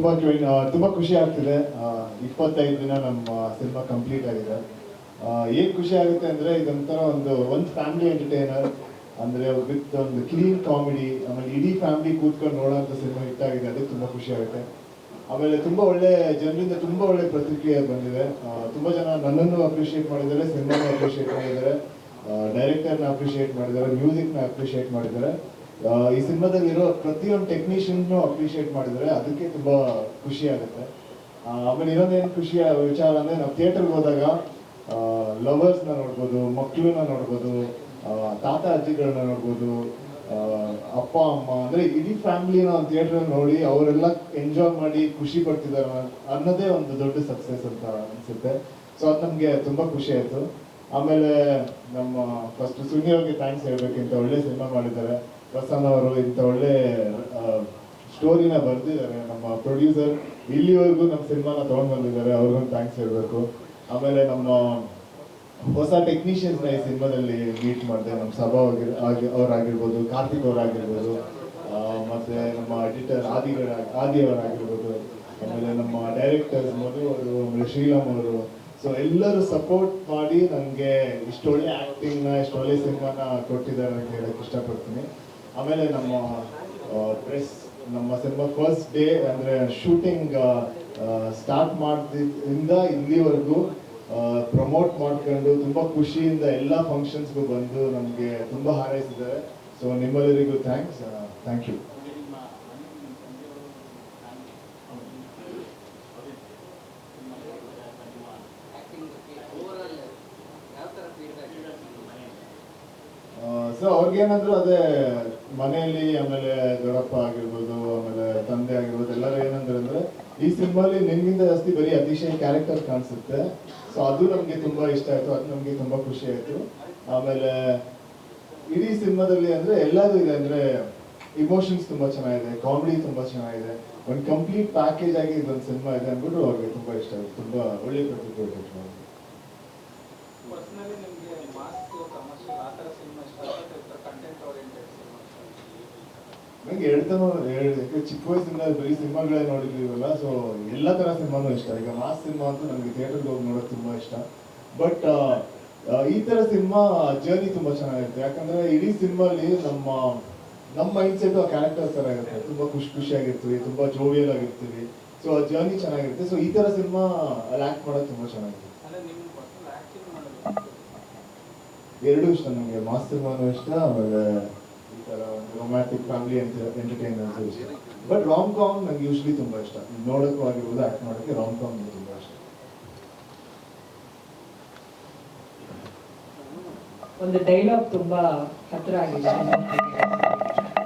ತುಂಬಾ ತುಂಬ ಖುಷಿ ಆಗ್ತಿದೆ. ಇಪ್ಪತ್ತೈದು ದಿನ ನಮ್ಮ ಸಿನಿಮಾ ಕಂಪ್ಲೀಟ್ ಆಗಿದೆ. ಏನು ಖುಷಿ ಆಗುತ್ತೆ ಅಂದ್ರೆ ಇದೊಂಥರ ಒಂದು ಒಂದು ಫ್ಯಾಮಿಲಿ ಎಂಟರ್ಟೈನರ್ ಅಂದ್ರೆ ವಿತ್ ಒಂದು ಕ್ಲೀನ್ ಕಾಮಿಡಿ ಆಮೇಲೆ ಇಡೀ ಫ್ಯಾಮಿಲಿ ಕೂತ್ಕೊಂಡು ನೋಡೋಂಥ ಸಿನಿಮಾ ಹಿಟ್ ಆಗಿದೆ. ಅದಕ್ಕೆ ತುಂಬಾ ಖುಷಿ ಆಗುತ್ತೆ. ಆಮೇಲೆ ತುಂಬಾ ಒಳ್ಳೆ ಜನರಿಂದ ತುಂಬಾ ಒಳ್ಳೆ ಪ್ರತಿಕ್ರಿಯೆ ಬಂದಿದೆ. ತುಂಬ ಜನ ನನ್ನನ್ನು ಅಪ್ರಿಷಿಯೇಟ್ ಮಾಡಿದ್ದಾರೆ, ಸಿನಿಮಾನ ಅಪ್ರಿಷಿಯೇಟ್ ಮಾಡಿದ್ದಾರೆ. ಡೈರೆಕ್ಟರ್ನ ಅಪ್ರಿಷಿಯೇಟ್ ಮಾಡಿದ್ದಾರೆ ಮ್ಯೂಸಿಕ್ನ ಅಪ್ರಿಷಿಯೇಟ್ ಮಾಡಿದ್ದಾರೆ. ಈ ಸಿನಿಮಾದಲ್ಲಿರೋ ಪ್ರತಿಯೊಂದು ಟೆಕ್ನಿಷಿಯನ್ ಅಪ್ರಿಷಿಯೇಟ್ ಮಾಡಿದರೆ ಅದಕ್ಕೆ ತುಂಬಾ ಖುಷಿ ಆಗುತ್ತೆ. ಆಮೇಲೆ ಇನ್ನೊಂದೇನು ಖುಷಿಯ ವಿಚಾರ ಅಂದ್ರೆ ನಾವು ಥಿಯೇಟರ್ಗೆ ಹೋದಾಗ ಲವರ್ಸ್ನ ನೋಡ್ಬೋದು ಮಕ್ಕಳನ್ನ ನೋಡ್ಬೋದು ತಾತ ಅಜ್ಜಿಗಳನ್ನ ನೋಡ್ಬೋದು ಅಪ್ಪ, ಅಮ್ಮ, ಅಂದ್ರೆ ಇಡೀ ಫ್ಯಾಮಿಲಿನ ಒಂದು ಥಿಯೇಟರ್ ನೋಡಿ ಅವರೆಲ್ಲ ಎಂಜಾಯ್ ಮಾಡಿ ಖುಷಿ ಪಡ್ತಿದ್ದಾರೆ ಅನ್ನೋದೇ ಒಂದು ದೊಡ್ಡ ಸಕ್ಸಸ್ ಅಂತ ಅನ್ಸುತ್ತೆ. ಸೊ ಅದು ನಮ್ಗೆ ತುಂಬಾ ಖುಷಿ ಆಯ್ತು. ಆಮೇಲೆ ನಮ್ಮ ಫಸ್ಟ್ ಸುನಿ ಅವ್ರಿಗೆ ಥ್ಯಾಂಕ್ಸ್ ಹೇಳ್ಬೇಕಿಂತ ಒಳ್ಳೆ ಸಿನಿಮಾ ಮಾಡಿದ್ದಾರೆ. ಪ್ರಸನ್ನ ಅವರು ಇಂಥ ಒಳ್ಳೆ ಸ್ಟೋರಿನ ಬರೆದಿದ್ದಾರೆ. ನಮ್ಮ ಪ್ರೊಡ್ಯೂಸರ್ ಇಲ್ಲಿವರೆಗೂ ನಮ್ಮ ಸಿನಿಮಾನ ತಗೊಂಡ್ ಬಂದಿದ್ದಾರೆ ಅವ್ರಿಗೂ ಥ್ಯಾಂಕ್ಸ್ ಹೇಳಬೇಕು. ಆಮೇಲೆ ನಮ್ಮ ಹೊಸ ಟೆಕ್ನಿಷಿಯನ್ಸ್ ಈ ಸಿನಿಮಾದಲ್ಲಿ ಮೀಟ್ ಮಾಡಿದೆ. ನಮ್ಮ ಸಭಾ ಆಗಿ- ಅವರಾಗಿರ್ಬೋದು, ಕಾರ್ತಿಕ್ ಅವರಾಗಿರ್ಬೋದು ಮತ್ತು ಮತ್ತೆ ನಮ್ಮ ಎಡಿಟರ್ ಆದಿಗಳ ಆದಿ ಅವರಾಗಿರ್ಬೋದು ಆಮೇಲೆ ನಮ್ಮ ಡೈರೆಕ್ಟರ್ಸ್ ಮಧು ಅವರು, ಆಮೇಲೆ ಶ್ರೀರಾಮ್ ಅವರು. ಸೊ ಎಲ್ಲರೂ ಸಪೋರ್ಟ್ ಮಾಡಿ ನನಗೆ ಇಷ್ಟೊಳ್ಳೆ ಆ್ಯಕ್ಟಿಂಗ್ನ ಇಷ್ಟೊಳ್ಳೆ ಸಿನಿಮಾನ ಕೊಟ್ಟಿದ್ದಾರೆ ಅಂತ ಹೇಳಕ್ಕೆ ಇಷ್ಟಪಡ್ತೀನಿ. ಆಮೇಲೆ ನಮ್ಮ ಪ್ರೆಸ್ ನಮ್ಮ ಸಿನಿಮಾ ಫಸ್ಟ್ ಡೇ ಅಂದರೆ ಶೂಟಿಂಗ್ ಸ್ಟಾರ್ಟ್ ಮಾಡಿದ್ರಿಂದ ಇಲ್ಲಿವರೆಗೂ ಪ್ರಮೋಟ್ ಮಾಡ್ಕೊಂಡು ತುಂಬಾ ಖುಷಿಯಿಂದ ಎಲ್ಲ ಫಂಕ್ಷನ್ಸ್ಗೂ ಬಂದು ನಮಗೆ ತುಂಬಾ ಹಾರೈಸಿದ್ದಾರೆ. ಸೊ ನಿಮ್ಮೆಲ್ಲರಿಗೂ ಥ್ಯಾಂಕ್ಸ್ ಥ್ಯಾಂಕ್ ಯು ಸೊ ಅವ್ರಿಗೇನಂದ್ರು ಅದೇ ಮನೆಯಲ್ಲಿ ಆಮೇಲೆ ದೊಡ್ಡಪ್ಪ ಆಗಿರ್ಬೋದು, ಆಮೇಲೆ ತಂದೆ ಆಗಿರ್ಬೋದು, ಎಲ್ಲರೂ ಏನಂದ್ರೆ ಅಂದ್ರೆ ಈ ಸಿನಿಮಾಲಿ ನಿಮ್ಗಿಂತ ಜಾಸ್ತಿ ಬರೀ ಅತಿಶಯ ಕ್ಯಾರೆಕ್ಟರ್ ಕಾಣಿಸುತ್ತೆ. ಸೊ ಅದು ನಮ್ಗೆ ತುಂಬಾ ಇಷ್ಟ ಆಯ್ತು, ಅದು ನಮ್ಗೆ ತುಂಬಾ ಖುಷಿ ಆಯ್ತು. ಆಮೇಲೆ ಇಡೀ ಸಿನಿಮಾದಲ್ಲಿ ಅಂದ್ರೆ ಎಲ್ಲದೂ ಇದೆ ಅಂದ್ರೆ ಇಮೋಷನ್ಸ್ ತುಂಬಾ ಚೆನ್ನಾಗಿದೆ ಕಾಮಿಡಿ ತುಂಬಾ ಚೆನ್ನಾಗಿದೆ. ಒಂದು ಕಂಪ್ಲೀಟ್ ಪ್ಯಾಕೇಜ್ ಆಗಿ ಇದೊಂದು ಸಿನಿಮಾ ಇದೆ ಅಂದ್ಬಿಟ್ಟು ಅವ್ರಿಗೆ ತುಂಬಾ ಇಷ್ಟ ಆಯ್ತು. ತುಂಬಾ ಒಳ್ಳೆ ಪ್ರತಿಕ್ರಿಯೆ ಕೊಟ್ರು. ಪರ್ಸನಲಿ ನಿಮಗೆ ಮಾಸ್ ಕಮರ್ಷಿಯಲ್ ಆ ಥರ ಸಿನಿಮಾ ಇಷ್ಟ ಆಗುತ್ತೆ ಕಂಟೆಂಟ್ ಓರಿಯೆಂಟೆಡ್ ಸಿನಿಮಾ ನಂಗೆ ಹೇಳ್ತಾನೋ ಯಾಕೆ ಚಿಕ್ಕ ವಯಸ್ಸಿಂದ ಬರೀ ಸಿನಿಮಾಗಳೇ ನೋಡಿದ್ದೀವಲ್ಲ ಸೊ ಎಲ್ಲ ತರ ಸಿನಿಮಾನು ಇಷ್ಟ. ಈಗ ಮಾಸ್ ಸಿನಿಮಾ ಅಂತೂ ನನಗೆ ಥಿಯೇಟರ್ಗೆ ಹೋಗಿ ನೋಡೋದು ತುಂಬಾ ಇಷ್ಟ. ಬಟ್ ಈ ತರ ಸಿನಿಮಾ ಜರ್ನಿ ತುಂಬಾ ಚೆನ್ನಾಗಿರುತ್ತೆ. ಯಾಕಂದ್ರೆ ಇಡೀ ಸಿನಿಮಾಲಿ ನಮ್ಮ ನಮ್ಮ ಮೈಂಡ್ ಸೆಟ್ ಆ ಕ್ಯಾರೆಕ್ಟರ್ಸ್ ತರ ಇರುತ್ತೆ. ತುಂಬಾ ಖುಷಿ ಖುಷಿಯಾಗಿರ್ತೀವಿ ತುಂಬಾ ಜೋವಿಯಲ್ ಆಗಿರ್ತೀವಿ. ಸೊ ಆ ಜರ್ನಿ ಚೆನ್ನಾಗಿರುತ್ತೆ. ಸೊ ಈ ತರ ಸಿನಿಮಾ ಅಲ್ಲಿ ಆಕ್ಟ್ ಮಾಡೋದು ತುಂಬಾ ಮಾಡೋದು ಎರಡೂ ಇಷ್ಟ ನನಗೆ ಮಾಸ್ ಸಿನಿಮಾನು ಇಷ್ಟ ಆಮೇಲೆ ಈ ರೊಮ್ಯಾಟಿಕ್ ಫ್ಯಾಮಿಲಿ ಎಂಟರ್ಟೈನರ್ಸ್ ಇಷ್ಟ ಬಟ್ ರಾಮ್ ಕಾಮ್ ನಂಗೆ ಯೂಶ್ವಲಿ ತುಂಬಾ ಇಷ್ಟ. ನೋಡೋಕ್ಕೂ ಆಗಿರ್ಬೋದು ಆಕ್ಟ್ ಮಾಡೋಕ್ಕೆ ರಾಮ್ ಕಾಮ್ ನಂಗೆ ತುಂಬ ಇಷ್ಟ. ಒಂದು ಡೈಲಾಗ್ ತುಂಬಾ ಹತ್ರ ಆಗಿದೆ.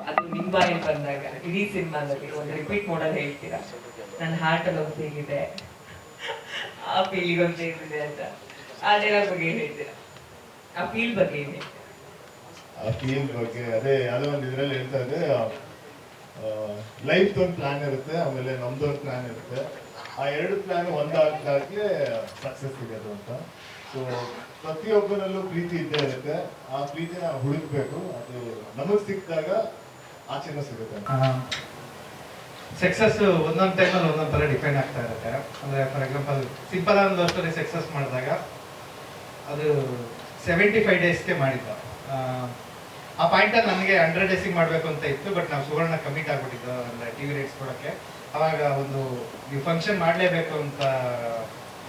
ಅದು ನಿಮ್ಮ ಬಾಯಲ್ಲಿ ಬಂದಾಗ ಇಡೀ ಸಿನಿಮಾದಲ್ಲಿ ಒಂದು ರಿಪೀಟ್ ಮಾಡೋದು ಹೇಳ್ತೀರಾ? ನನ್ನ ಹಾರ್ಟ್ ಅಲ್ಲಿ ಒಂದು ಹೇಗಿದೆ. ಆ ಫೀಲಿಗೆ ಒಂದು ಹೇಗಿದೆ ಅಂತ. ಆ ಡೈಲಾಗ್ ಬಗ್ಗೆ ಏನ್ ಹೇಳ್ತೀರಾ? ಆ ಫೀಲ್ ಬಗ್ಗೆ ಏನು ಹೇಳ್ತೀರಾ? ಆ ಫೀಲ್ ಬಗ್ಗೆ, ಅದೇ ಯಾವುದೋ ಒಂದು ಇದರಲ್ಲಿ ಹೇಳ್ತಾ ಇದ್ದೆ ಲೈಫ್ ಒಂದು ಪ್ಲಾನ್ ಇರುತ್ತೆ, ಆಮೇಲೆ ನಮ್ದು ಒಂದು ಪ್ಲಾನ್ ಇರುತ್ತೆ. ಆ ಎರಡು ಪ್ಲಾನ್ ಒಂದಾಗದಾಗೆ ಸಕ್ಸಸ್ ಸಿಗೋದು ಅಂತ. ಸೊ ಪ್ರತಿಯೊಬ್ಬನಲ್ಲೂ ಪ್ರೀತಿ ಇದ್ದೇ ಇರುತ್ತೆ. ಆ ಪ್ರೀತಿನ ಹುಡುಕ್ಬೇಕು. ಅದು ನಮಗ್ ಸಿಕ್ಕಿದಾಗ ಆಚೆನೂ ಸಿಗುತ್ತೆ. ಸಕ್ಸಸ್ ಒಂದೊಂದು ಟೈಮಲ್ಲಿ ಒಂದೊಂದು ಥರ ಡಿಪೆಂಡ್ ಆಗ್ತಾ ಇರುತ್ತೆ. ಅಂದರೆ ಫಾರ್ ಎಕ್ಸಾಂಪಲ್ ಸಿಂಪಲ್ ಒಂದು ಸ್ಟೋರಿ ಸಕ್ಸಸ್ ಮಾಡಿದಾಗ, ಅದು ಸೆವೆಂಟಿ ಫೈವ್ ಡೇಸ್ಗೆ ಮಾಡಿದ್ದ. ಆ, ಪಾಯಿಂಟ್ ಅಲ್ಲಿ ನನಗೆ ಅಂಡರ್ ಡ್ರೆಸ್ಸಿಂಗ್ ಮಾಡಬೇಕು ಅಂತ ಇತ್ತು ಬಟ್ ನಾವು ಸುವರ್ಣ ಕಮಿಟ್ ಆಗ್ಬಿಟ್ಟಿದ್ದು ಅಂದ್ರೆ ಟಿವಿ ರೇಟ್ಸ್ ಕೊಡೋಕ್ಕೆ. ಅವಾಗ ಒಂದು ನೀವು ಫಂಕ್ಷನ್ ಮಾಡಲೇಬೇಕು ಅಂತ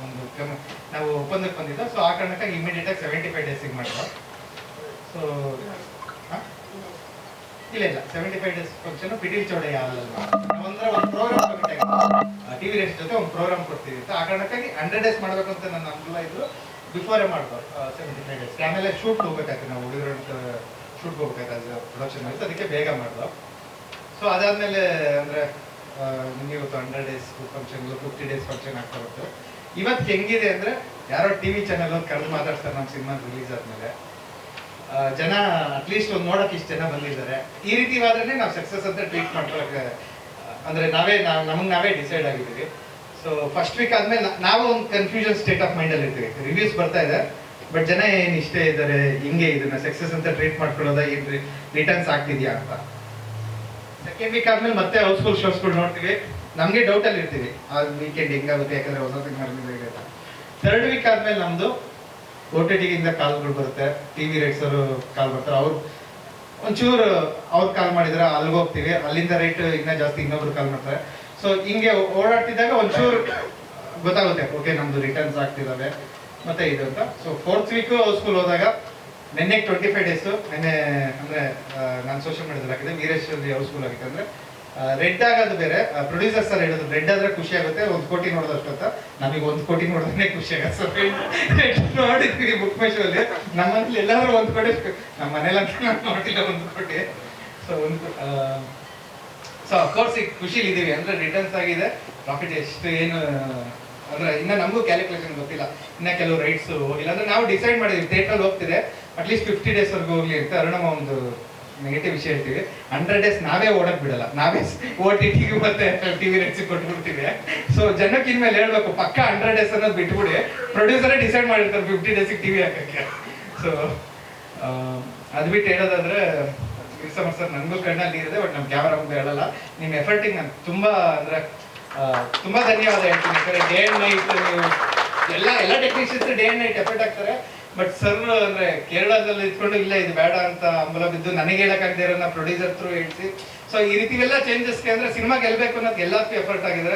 ಒಂದು ನಾವು ಒಪ್ಪಂದಕ್ಕೆ ಬಂದಿದ್ದು ಸೊ ಆ ಕಾರಣಕ್ಕಾಗಿ ಇಮಿಡಿಯೇಟಾಗಿ ಸೆವೆಂಟಿ ಫೈವ್ ಡೇಸಿಗೆ ಮಾಡಿದ್ರು ಸೊ ಇಲ್ಲ ಇಲ್ಲ seventy five days function Pitil Chowdaiah ಅಲ್ಲಲ್ವಾ ಅಂದ್ರೆ ಒಂದು ಪ್ರೋಗ್ರಾಮ್ ಟಿವಿ ರೇಟ್ಸ್ ಜೊತೆ ಒಂದು ಪ್ರೋಗ್ರಾಮ್ ಕೊಡ್ತೀವಿ ಆ ಕಾರಣಕ್ಕಾಗಿ ಹಂಡ್ರೆಡ್ ಡೇಸ್ ಮಾಡಬೇಕು ಅಂತ ನನ್ನ ಅನುಕೂಲ ಇದ್ರು ಬಿಫೋರೇ ಮಾಡ್ಬೋದು ಸೆವೆಂಟಿ ಫೈವ್ ಡೇಸ್ ಆಮೇಲೆ ಶೂಟ್ ಹೋಗ್ಬೇಕಾಗ್ತದೆ ನಾವು ಹುಡುಗರ ಶೂಟ್ಗೆ ಹೋಗ್ಬೇಕಾದ್ರೆ ಪ್ರೊಡಕ್ಷನ್ ಆಯಿತು ಅದಕ್ಕೆ ಬೇಗ ಮಾಡ್ದು? ಸೊ ಅದಾದಮೇಲೆ ಅಂದರೆ ನಿಮಗೆ ಇವತ್ತು hundred days function fifty days function ಆಗ್ತಾ ಹೋಗ್ತದೆ ಇವತ್ತು ಹೆಂಗಿದೆ ಅಂದರೆ, ಯಾರೋ ಟಿ ವಿ ಚಾನೆಲ್ ಅವ್ರು ಕರೆದು ಮಾತಾಡ್ತಾರೆ ನಮ್ಮ ಸಿನಿಮಾ ರಿಲೀಸ್ ಆದಮೇಲೆ. ಜನ ಅಟ್ಲೀಸ್ಟ್ ಒಂದು ನೋಡೋಕೆ ಇಷ್ಟು ಜನ ಬಂದಿದ್ದಾರೆ. ಈ ರೀತಿ ಆದ್ರೆ ನಾವು ಸಕ್ಸಸ್ ಅಂತ ಟ್ರೀಟ್ ಮಾಡ್ಕೊಳಕ್ಕೆ ಅಂದರೆ ಅಂದ್ರೆ ನಾವೇ, ನಾವು, ನಮಗೆ ನಾವೇ ಡಿಸೈಡ್ ಆಗಿದ್ದೀವಿ. ಸೊ ಫಸ್ಟ್ ವೀಕ್ ಆದಮೇಲೆ ನಾವು ಒಂದು ಕನ್ಫ್ಯೂಷನ್ ಸ್ಟೇಟ್ ಆಫ್ ಮೈಂಡಲ್ಲಿ ಇರ್ತೀವಿ ರಿವ್ಯೂಸ್ ಬರ್ತಾ ಇದೆ. ಬಟ್ ಜನ ಏನ್ ಇಷ್ಟೇ ಇದ್ದಾರೆ, ಹಿಂಗೆ ಇದನ್ನ ಸಕ್ಸಸ್ ಅಂತ ಟ್ರೀಟ್ ಮಾಡ್ಕೊಳ್ಳೋದ ಏನ್ ರಿಟರ್ನ್ಸ್ ಆಗ್ತಿದ್ಯಾ ಅಂತ. ಸೆಕೆಂಡ್ ವೀಕ್ ಆದ್ಮೇಲೆ ಮತ್ತೆ ಹೌಸ್ಫುಲ್ ಶೋಸ್ಗಳು ನೋಡ್ತೀವಿ. ನಮಗೆ ಅಲ್ಲಿ ಇರ್ತೀವಿ. ಆ ವೀಕೆಂಡ್ ಹೆಂಗಾಗುತ್ತೆ, ಯಾಕಂದ್ರೆ ಹೊಸ ಆಗಿದೆ ಥರ್ಡ್ ವೀಕ್ ಆದ್ಮೇಲೆ ನಮ್ದು ಓ ಟಿ ಟಿಗಿಂದ ಕಾಲ್ಗಳು ಬರುತ್ತೆ. ಟಿವಿ ರೇಟ್ಸ್ ಅವರು ಕಾಲ್ ಬರ್ತಾರೆ ಅವ್ರು ಒಂಚೂರು ಅವ್ರು ಕಾಲ್ ಮಾಡಿದ್ರೆ ಅಲ್ಲಿಗೆ ಹೋಗ್ತೀವಿ. ಅಲ್ಲಿಂದ ರೇಟ್ ಇನ್ನ ಜಾಸ್ತಿ ಇನ್ನೊಬ್ರು ಕಾಲ್ ಮಾಡ್ತಾರೆ. ಸೊ ಹಿಂಗೆ ಓಡಾಡ್ತಿದ್ದಾಗ ಒಂಚೂರು ಗೊತ್ತಾಗುತ್ತೆ. ಓಕೆ ನಮ್ದು ರಿಟರ್ನ್ಸ್ ಆಗ್ತಿದಾವೆ ಮತ್ತೆ ಇದು ಅಂತ. ಸೊ ಫೋರ್ತ್ ವೀಕು ಸ್ಕೂಲ್ ಹೋದಾಗ ನಿನ್ನೆ ಟ್ವೆಂಟಿ ಫೈವ್ ಡೇಸು ನಿನ್ನೆ ಅಂದ್ರೆ ನಾನು ಸೋಷಿಯಲ್ ಮೀಡಿಯಾದಲ್ಲಿ ಹಾಕಿದೆ ವೀರೇಶ್ ಯಾವ ಸ್ಕೂಲ್ ಆಗಿತ್ತು ಅಂದ್ರೆ ರೆಡ್ ಆಗೋದು ಬೇರೆ ಪ್ರೊಡ್ಯೂಸರ್ ಸರ್ ಹೇಳಿದ್ರು ರೆಡ್ ಆದ್ರೆ ಖುಷಿ ಆಗುತ್ತೆ, ಒಂದು ಕೋಟಿ ನೋಡೋದಷ್ಟು ಅಂತ ನಮಗೆ ಒಂದು ಕೋಟಿ ನೋಡಿದ್ರೆ ಖುಷಿ ಆಗುತ್ತೆ. ಸರ್ ನೋಡಿದ್ವಿ ಬುಕ್ ಮೈ ಅಲ್ಲಿ ನಮ್ಮಲ್ಲಿ ಎಲ್ಲಾದ್ರೂ ಒಂದು ಕೋಟಿ ನಮ್ಮ ಮನೇಲಿ ಅಂತ ನಾನು ನೋಡಿಲ್ಲ ಒಂದು ಕೋಟಿ. ಸೊ ಒಂದು ಸೊ ಅಫ್ಕೋರ್ಸ್ ಈಗ ಖುಷಿಲಿ ಇದೀವಿ. ಅಂದ್ರೆ ರಿಟರ್ನ್ಸ್ ಆಗಿದೆ. ಪ್ರಾಫಿಟ್ ಎಷ್ಟು, ಏನು ಅಂದ್ರೆ ಇನ್ನ ನಮಗೂ ಕ್ಯಾಲ್ಕುಲೇಷನ್ ಗೊತ್ತಿಲ್ಲ. ಇನ್ನ ಕೆಲವು ರೈಟ್ಸ್ ಹೋಗಿಲ್ಲ ಅಂದ್ರೆ ನಾವು ಡಿಸೈಡ್ ಮಾಡಿದ್ವಿ ಥಿಯೇಟರ್ ಹೋಗ್ತಿದೆ. ಅಟ್ಲೀಸ್ಟ್ ಫಿಫ್ಟಿ ಡೇಸ್ ವರ್ಗು ಹೋಗ್ಲಿ ಅಂತ ಅರುಣಮ್ಮ ಒಂದು ನೆಗೆಟಿವ್ ವಿಷಯ ಹೇಳ್ತೀವಿ. ಹಂಡ್ರೆಡ್ ಡೇಸ್ ನಾವೇ ಓಡಕ್ ಬಿಡಲ್ಲ. ನಾವೇ ಓ ಟಿ ಟಿಗೆ ಮತ್ತೆ ಟಿವಿ ರೇಟ್ಸ್ ಕೊಟ್ಬಿಡ್ತೀವಿ. ಸೊ ಜನಕ್ಕೆ ಇನ್ಮೇಲೆ ಹೇಳ್ಬೇಕು, ಪಕ್ಕ ಹಂಡ್ರೆಡ್ ಡೇಸ್ ಅನ್ನೋದು ಬಿಟ್ಬಿಡಿ. ಪ್ರೊಡ್ಯೂಸರೇ ಡಿಸೈಡ್ ಮಾಡಿರ್ತಾರೆ ಫಿಫ್ಟಿ ಡೇಸಿಗೆ ಟಿವಿ ಹಾಕಕ್ಕೆ. ಸೊ ಅದು ಬಿಟ್ಟು ಹೇಳೋದಾದ್ರೆ ಸರ್, ನನಗೂ ಕಣ್ಣಲ್ಲಿ ನೀರಿದೆ ಬಟ್ ನಮ್ಮ ಕ್ಯಾಮರಾ ಮುಂದೆ ಹೇಳಲ್ಲ. ನಿಮ್ಮ ಎಫರ್ಟಿಗೆ ನಾನು ತುಂಬಾ, ಅಂದ್ರೆ ತುಂಬಾ ಧನ್ಯವಾದ ಹೇಳ್ತೀನಿ. ಯಾಕಂದ್ರೆ ಡೇ ಆ್ಯಂಡ್ ನೈಟ್ ನೀವು ಎಲ್ಲ ಎಲ್ಲ technicians day and night effort ಆಗ್ತಾರೆ ಬಟ್ ಸರ್ ಅಂದ್ರೆ ಕೇರಳದಲ್ಲಿ ಇದ್ಕೊಂಡು ಇಲ್ಲ ಇದು ಬೇಡ ಅಂತ ಅಂಬಲ ಬಿದ್ದು ನನಗೆ ಹೇಳಕ್ಕಾಗದೆ ಇರೋ ಪ್ರೊಡ್ಯೂಸರ್ ಥ್ರೂ ಹೇಳ್ಸಿ. ಸೊ ಈ ರೀತಿ ಎಲ್ಲ ಚೇಂಜಸ್ಗೆ ಅಂದ್ರೆ ಸಿನಿಮಾ ಗೆಲ್ಬೇಕು ಅನ್ನೋದು ಎಲ್ಲದಕ್ಕೂ ಎಫರ್ಟ್ ಆಗಿದೆ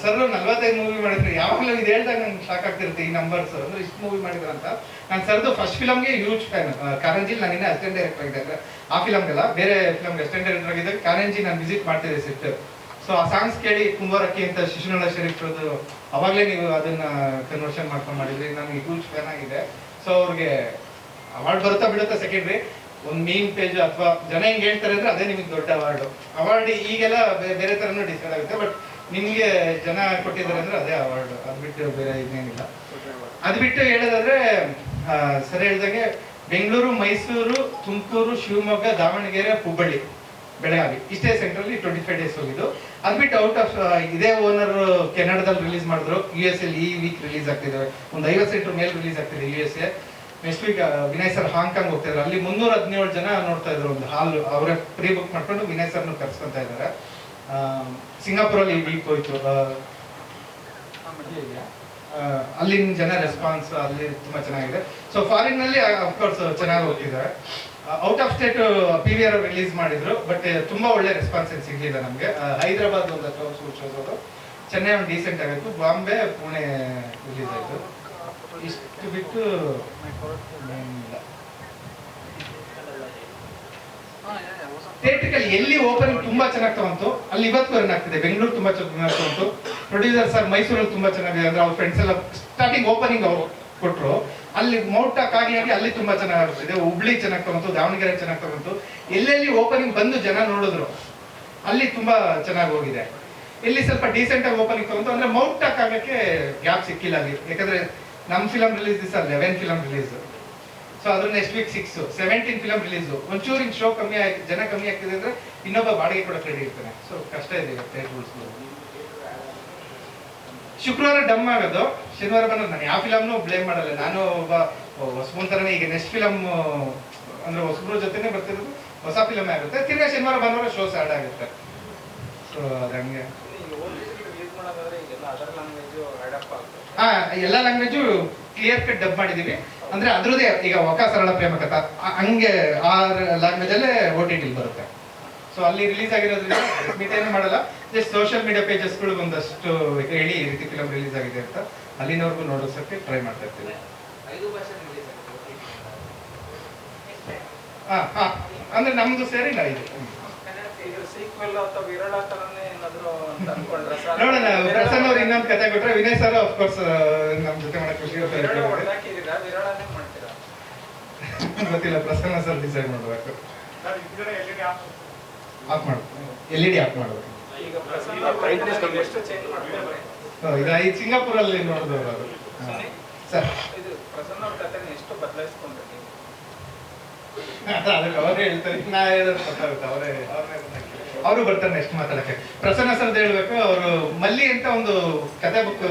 ಸರ್ ನಲ್ವತ್ತೈದು ಮೂವಿ ಮಾಡಿದ್ರು ಯಾವಾಗಲೂ ಇದು ಹೇಳ್ದಾಗ ನಂಗೆ ಶಾಕ್ ಆಗ್ತಿರುತ್ತೆ ಈ ನಂಬರ್ ಸರ್ ಅಂದ್ರೆ ಇಷ್ಟು ಮೂವಿ ಮಾಡಿದ್ರು ಅಂತ. ನಾನು ಸರ್ದು ಫಸ್ಟ್ ಫಿಲಮ್ಗೆ ಹ್ಯೂಜ್ ಫ್ಯಾನ್ ಕಾರಂಜಿಲ್ ನಾನು ಇನ್ನೂ ಅಸಿಸ್ಟೆಂಟ್ ಡೈರೆಕ್ಟರ್ ಆಗಿದ್ದೆ ಆ ಫಿಲಮ್ಗೆಲ್ಲ ಬೇರೆ ಫಿಲಮ್ಗೆ ಅಸಿಸ್ಟೆಂಟ್ ಡೈರೆಕ್ಟರ್ ಆಗಿದ್ದಾಗ ಕಾರಂಜಿ ನಾನು ವಿಸಿಟ್ ಮಾಡ್ತಿದ್ದೆ ಸೆಟ್ ಸೊ ಆ ಸಾಂಗ್ಸ್ ಕೇಳಿ ಕುಂಬಾರಕ್ಕೆ ಅಂತ ಶಿಶುನಳ ಶರೀಫ್ ಅವಾಗಲೇ ನೀವು ಅದನ್ನ ಕನ್ವರ್ಷನ್ ಮಾಡ್ಕೊಂಡು ಮಾಡಿದ್ರಿ. ನನಗೆ ಹ್ಯೂಜ್ ಫ್ಯಾನ್ ಆಗಿದೆ ಸೊ ಅವ್ರಿಗೆ ಅವಾರ್ಡ್ ಬರುತ್ತಾ ಬಿಡುತ್ತಾ ಸೆಕೆಂಡ್ರಿ ಒಂದು ಮೀನ್ ಪೇಜ್ ಅಥವಾ ಜನ ಹೆಂಗ್ ಹೇಳ್ತಾರೆ ಅಂದ್ರೆ ಅದೇ ನಿಮಗೆ ದೊಡ್ಡ ಅವಾರ್ಡ್ ಅವಾರ್ಡ್ ಈಗೆಲ್ಲ ಬೇರೆ ತರನು ಡಿಸೈಡ್ ಆಗುತ್ತೆ. ಬಟ್ ನಿಮ್ಗೆ ಜನ ಕೊಟ್ಟಿದ್ದಾರೆ ಅಂದ್ರೆ ಅದೇ ಅವಾರ್ಡ್ ಅದ್ ಬಿಟ್ಟು ಬೇರೆ ಇನ್ನೇನಿಲ್ಲ. ಅದ್ ಬಿಟ್ಟು ಹೇಳೋದಾದ್ರೆ ಸರ್ ಹೇಳ್ದಂಗೆ ಬೆಂಗಳೂರು, ಮೈಸೂರು, ತುಮಕೂರು, ಶಿವಮೊಗ್ಗ, ದಾವಣಗೆರೆ, ಹುಬ್ಬಳ್ಳಿ. ಬೆಳಗಾವಿ. ಇಷ್ಟೇ ಸೆಂಟ್ರಲ್ಲಿ ಟ್ವೆಂಟಿ ಫೈವ್ ಡೇಸ್ ಹೋಗಿದ್ದು. ಅದು ಬಿಟ್ಟು ಔಟ್ ಆಫ್ ಇದೇ ಓನರ್ ಕೆನಡಾದಲ್ಲಿ ರಿಲೀಸ್ ಮಾಡಿದ್ರು. ಯು ಎಸ್ ಎಲ್ ಈ ವೀಕ್ ರಿಲೀಸ್ ಆಗ್ತಿದೆ ಒಂದು ಐವತ್ತು ಸೆಂಟ್ರ್ ಮೇಲೆ ರಿಲೀಸ್ ಆಗ್ತಿದೆ U S A next week Vinay sir Hong Kong ಹೋಗ್ತಿದ್ರು. ಅಲ್ಲಿ ಮುನ್ನೂರ ಹದಿನೇಳು ಜನ ನೋಡ್ತಾ ಇದ್ರು ಒಂದು ಹಾಲ್ ಅವರೇ ಪ್ರೀ ಬುಕ್ ಮಾಡ್ಕೊಂಡು ವಿನಯ್ ಸರ್ನು ಕರ್ಸ್ಕೊಂತ ಇದ್ದಾರೆ ಸಿಂಗಾಪುರಲ್ಲಿ ಈ ವೀಕ್ ಹೋಯ್ತು. ಅಲ್ಲಿನ ಜನ ರೆಸ್ಪಾನ್ಸ್ ಅಲ್ಲಿ ತುಂಬಾ ಚೆನ್ನಾಗಿದೆ. ಸೊ ಫಾರಿನ್ನಲ್ಲಿ ಅಫ್ಕೋರ್ಸ್ ಚೆನ್ನಾಗಿ ಹೋಗ್ತಿದ್ದಾರೆ out of state P V R release ಮಾಡಿದ್ರು ಬಟ್ ತುಂಬಾ ಒಳ್ಳೆ ರೆಸ್ಪಾನ್ಸ್ ಸಿಗ್ಲಿಲ್ಲ ನಮಗೆ. ಹೈದರಾಬಾದ್ ಒಂದು ಅಥವಾ ಶೋಸ್ ಅವರು ಚೆನ್ನೈ ಒಂದು ಡೀಸೆಂಟ್ ಆಗಿತ್ತು. ಬಾಂಬೆ, ಪುಣೆ ರಿಲೀಸ್ ಆಯಿತು. ಇಷ್ಟು ಬಿಟ್ಟು. ಥಿಯೇಟ್ರಿಕಲ್ ಎಲ್ಲಿ ಓಪನಿಂಗ್ ತುಂಬಾ ಚೆನ್ನಾಗಿ ತಗೊಂತು. ಅಲ್ಲಿ ಇವತ್ತು ರನ್ ಬೆಂಗಳೂರು ತುಂಬಾ ಚೆನ್ನಾಗಿ ತಗೊಂತು ಪ್ರೊಡ್ಯೂಸರ್ ಸರ್ ಮೈಸೂರಲ್ಲಿ ತುಂಬಾ ಚೆನ್ನಾಗಿದೆ. ಅಂದ್ರೆ ಅವ್ರ ಫ್ರೆಂಡ್ಸ್ ಎಲ್ಲ ಸ್ಟಾರ್ಟಿಂಗ್ ಓಪನಿಂಗ್ ಅವರು ಕೊಟ್ರು. ಅಲ್ಲಿ ಮೌಟಕ್ಕಾಗಿ ಆಗಿ ಅಲ್ಲಿ ತುಂಬಾ ಚೆನ್ನಾಗಿ ಆಗ್ತಿದೆ ಹುಬ್ಳಿ ಚೆನ್ನಾಗಿ ತಗೊಂತು ದಾವಣಗೆರೆ ಚೆನ್ನಾಗಿ ತಗೊಂತು ಎಲ್ಲೆಲ್ಲಿ ಓಪನಿಂಗ್ ಬಂದು ಜನ ನೋಡಿದ್ರು, ಅಲ್ಲಿ ತುಂಬಾ ಚೆನ್ನಾಗಿ ಹೋಗಿದೆ. ಇಲ್ಲಿ ಸ್ವಲ್ಪ ಡೀಸೆಂಟ್ ಆಗಿ ಓಪನಿಂಗ್ ತಗೊಂತು ಅಂದ್ರೆ ಮೌಟಕ್ ಆಗಕ್ಕೆ ಗ್ಯಾಪ್ ಸಿಕ್ಕಿಲ್ಲ ಅಲ್ಲಿ. ಯಾಕಂದ್ರೆ ನಮ್ಮ ಫಿಲಂ ರಿಲೀಸ್ ದಿವಸ ಲೆವೆನ್ ಫಿಲಮ್ ರಿಲೀಸ್ ಸೊ ಅದ್ರ next week six seventeen film release ಒಂಚೂರು ಶೋ ಕಮ್ಮಿ ಆಗಿ, ಜನ ಕಮ್ಮಿ ಆಗ್ತಿದೆ ಅಂದ್ರೆ ಇನ್ನೊಬ್ಬ ಬಾಡಿಗೆ ಕೂಡ ಕ್ರೆಡಿ ಇರ್ತಾನೆ. ಸೊ ಕಷ್ಟ ಇದೆ ಶುಕ್ರವಾರ ಡಮ್ ಆಗೋದು. ಶನಿವಾರ ಬಂದ್ರೆ ನಾನು ಯಾವ ಫಿಲಮ್ನು ಬ್ಲೇಮ್ ಮಾಡಲ್ಲ. ನಾನು ಒಬ್ಬ ಹೊಸಬನ್ ಈಗ ನೆಕ್ಸ್ಟ್ ಫಿಲಮ್ ಅಂದ್ರೆ ಹೊಸಬ್ರ ಜೊತೆನೆ ಬರ್ತಿರೋದು. ಹೊಸ ಫಿಲಮ್ ಆಗುತ್ತೆ. ತಿರ್ಗಾ ಶನಿವಾರ ಭಾನುವಾರ ಶೋ ಸ್ಟಾರ್ಟ್ ಆಗುತ್ತೆ. ಸೊ ಅದು ಹಂಗೆ. ಹಾ, ಎಲ್ಲ ಲ್ಯಾಂಗ್ವೇಜು ಕ್ಲಿಯರ್ ಕಟ್ ಡಬ್ ಮಾಡಿದೀವಿ. ಅಂದ್ರೆ ಅದ್ರದೇ ಈಗ ಒಕ ಸರಳ ಪ್ರೇಮ ಕಥಾ. ಹಂಗೆ ಆ ಲ್ಯಾಂಗ್ವೇಜ್ ಅಲ್ಲೇ ಓ ಟಿ ಟಿಲ್ ಬರುತ್ತೆ. ಸೊ ಅಲ್ಲಿ ರಿಲೀಸ್ ಆಗಿರೋದ್ರಿಂದ ಸ್ಮಿತ್ ಏನು ಮಾಡಲ್ಲ ಜಸ್ಟ್ ಸೋಷಿಯಲ್ ಮೀಡಿಯಾ ಪೇಜಸ್ಗಳು ಒಂದಷ್ಟು ಹೇಳಿ ಈ ರೀತಿ ಫಿಲಮ್ ರಿಲೀಸ್ ಆಗಿದೆ ಅಂತ ಅಲ್ಲಿನವರೆಗೂ ನೋಡೋಸಕ್ಕೆ ಟ್ರೈ ಮಾಡ್ತಾ ಇರ್ತೀವಿ. ಹಾ ಹಾ. ಅಂದ್ರೆ ನಮ್ದು ಸೇರಿ ನಾ ಇದು ನೋಡೋಣ ಪ್ರಸನ್ನ ಅವ್ರು ಇನ್ನೊಂದು ಕತೆ ಬಿಟ್ರೆ ವಿನಯ್ ಸರ್ ಅಫ್ಕೋರ್ಸ್ ನಮ್ ಜೊತೆ ಮಾಡಕ್ ಖುಷಿ ಗೊತ್ತಿಲ್ಲ ಪ್ರಸನ್ನ ಸರ್ ಡಿಸೈಡ್ ಮಾಡ್ಬೇಕು ಆಫ್ ಮಾಡು. ಎಲ್ ಇ ಡಿ ಆಫ್ ಮಾಡ್ಬೇಕು. ಇದು ಈ ಸಿಂಗಾಪುರಲ್ಲಿ ನೋಡಿದವರು ಅವರು. ಹೇಳ್ತಾರೆ. ನಾ ಹೇಳೋದು ಗೊತ್ತಾಗುತ್ತೆ. ಅವರೇ ಅವರು ಬರ್ತಾರೆ ನೆಕ್ಸ್ಟ್ ಮಾತಾಡಕ್ಕೆ. ಪ್ರಸನ್ನ ಸರ್ ಹೇಳ್ಬೇಕು, ಅವರು ಮಲ್ಲಿ ಅಂತ ಒಂದು ಕತೆ ಬುಕ್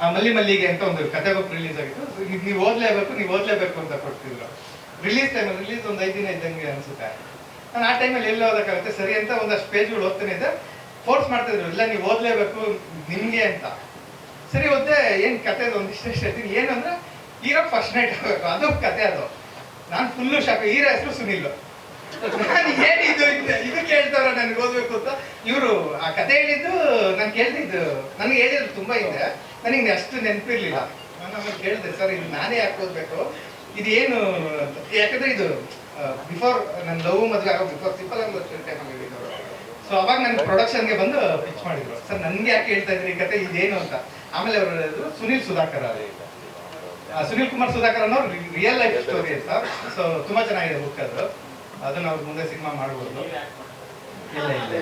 ಆ, ಮಲ್ಲಿ ಮಲ್ಲಿಗೆ ಅಂತ ಒಂದು ಕತೆ ಬುಕ್ ರಿಲೀಸ್ ಆಗಿತ್ತು. ನೀವು ಓದ್ಲೇಬೇಕು ನೀವು ಓದ್ಲೇಬೇಕು ಅಂತ ಕೊಡ್ತಿದ್ರು. ರಿಲೀಸ್ ಟೈಮ್ ರಿಲೀಸ್ ಒಂದು ಐದು ದಿನ ಇದ್ದಂಗೆ ಅನ್ಸುತ್ತೆ. ನಾನು ಆ ಟೈಮಲ್ಲಿ ಎಲ್ಲಿ ಓದಕ್ಕಾಗುತ್ತೆ ಸರಿ ಅಂತ ಒಂದಷ್ಟು ಪೇಜ್ಗಳು ಓದ್ತಾನೆ ಇದ್ದೆ. ಫೋರ್ಸ್ ಮಾಡ್ತಿದ್ರು ಇಲ್ಲ ನೀವು ಓದ್ಲೇಬೇಕು ನಿಮಗೆ ಅಂತ. ಸರಿ, ಓದ್ದೆ, ಏನು ಕತೆ ಅದು? ಒಂದಿಷ್ಟು ಇಷ್ಟ ಹೇಳ್ತೀನಿ. ಏನಂದ್ರೆ ಹೀರೋ ಫಸ್ಟ್ ನೈಟ್ ಆಗಬೇಕು. ಅದು ಕತೆ ಅದು. ನಾನು ಫುಲ್ಲು ಶಾಕ್ ಹೀರೋ ಹೆಸರು ಸುನಿಲ್. ನಾನು ಏನಿದ್ದು ಇದು ಕೇಳ್ತಾರ ನನಗೆ ಓದ್ಬೇಕು ಅಂತ. ಇವರು ಆ ಕತೆ ಹೇಳಿದ್ದು ನಾನು ಕೇಳ್ತಿದ್ದು. ನನಗೆ ಹೇಳಿದ್ರು ತುಂಬಾ ಇದೆ. ನನಗೆ ಅಷ್ಟು ನೆನಪಿರ್ಲಿಲ್ಲ. ನಾನು ಕೇಳಿದೆ, ಸರ್ ಇದು ನಾನೇ ಯಾಕೆ ಓದಬೇಕು? ಇದು ಏನು ಅಂತ. ಯಾಕಂದ್ರೆ ಇದು ಬಿಫೋರ್ ನನ್ನ ಲವ್ ಮದುವೆ ಆಗೋ ಬಿಫೋರ್ ಸಿಂಪಲ್ ಟೈಮ್ ಹೇಳಿದ್ರು. ಸೊ ಅವಾಗ ನನ್ನ ಪ್ರೊಡಕ್ಷನ್ಗೆ ಬಂದು ಪಿಚ್ ಮಾಡಿದ್ರು. ಸರ್ ನನ್ಗೆ ಯಾಕೆ ಹೇಳ್ತಾ ಇದ್ರಿ ಈ ಕತೆ? ಇದೇನು ಅಂತ. ಆಮೇಲೆ ಅವರು ಹೇಳಿದ್ರು ಸುನೀಲ್ ಸುಧಾಕರ್ ಆ, ಸುನೀಲ್ ಕುಮಾರ್ ಸುಧಾಕರ್ ಅನ್ನೋ ರಿಯಲ್ ಲೈಫ್ ಸ್ಟೋರಿ ಅಂತ. ಸೊ ತುಂಬಾ ಚೆನ್ನಾಗಿದೆ ಬುಕ್ ಅದು. ಅದನ್ನ ಅವ್ರ ಮುಂದೆ ಸಿನಿಮಾ ಮಾಡ್ಬೋದು. ಇಲ್ಲ ಇಲ್ಲ.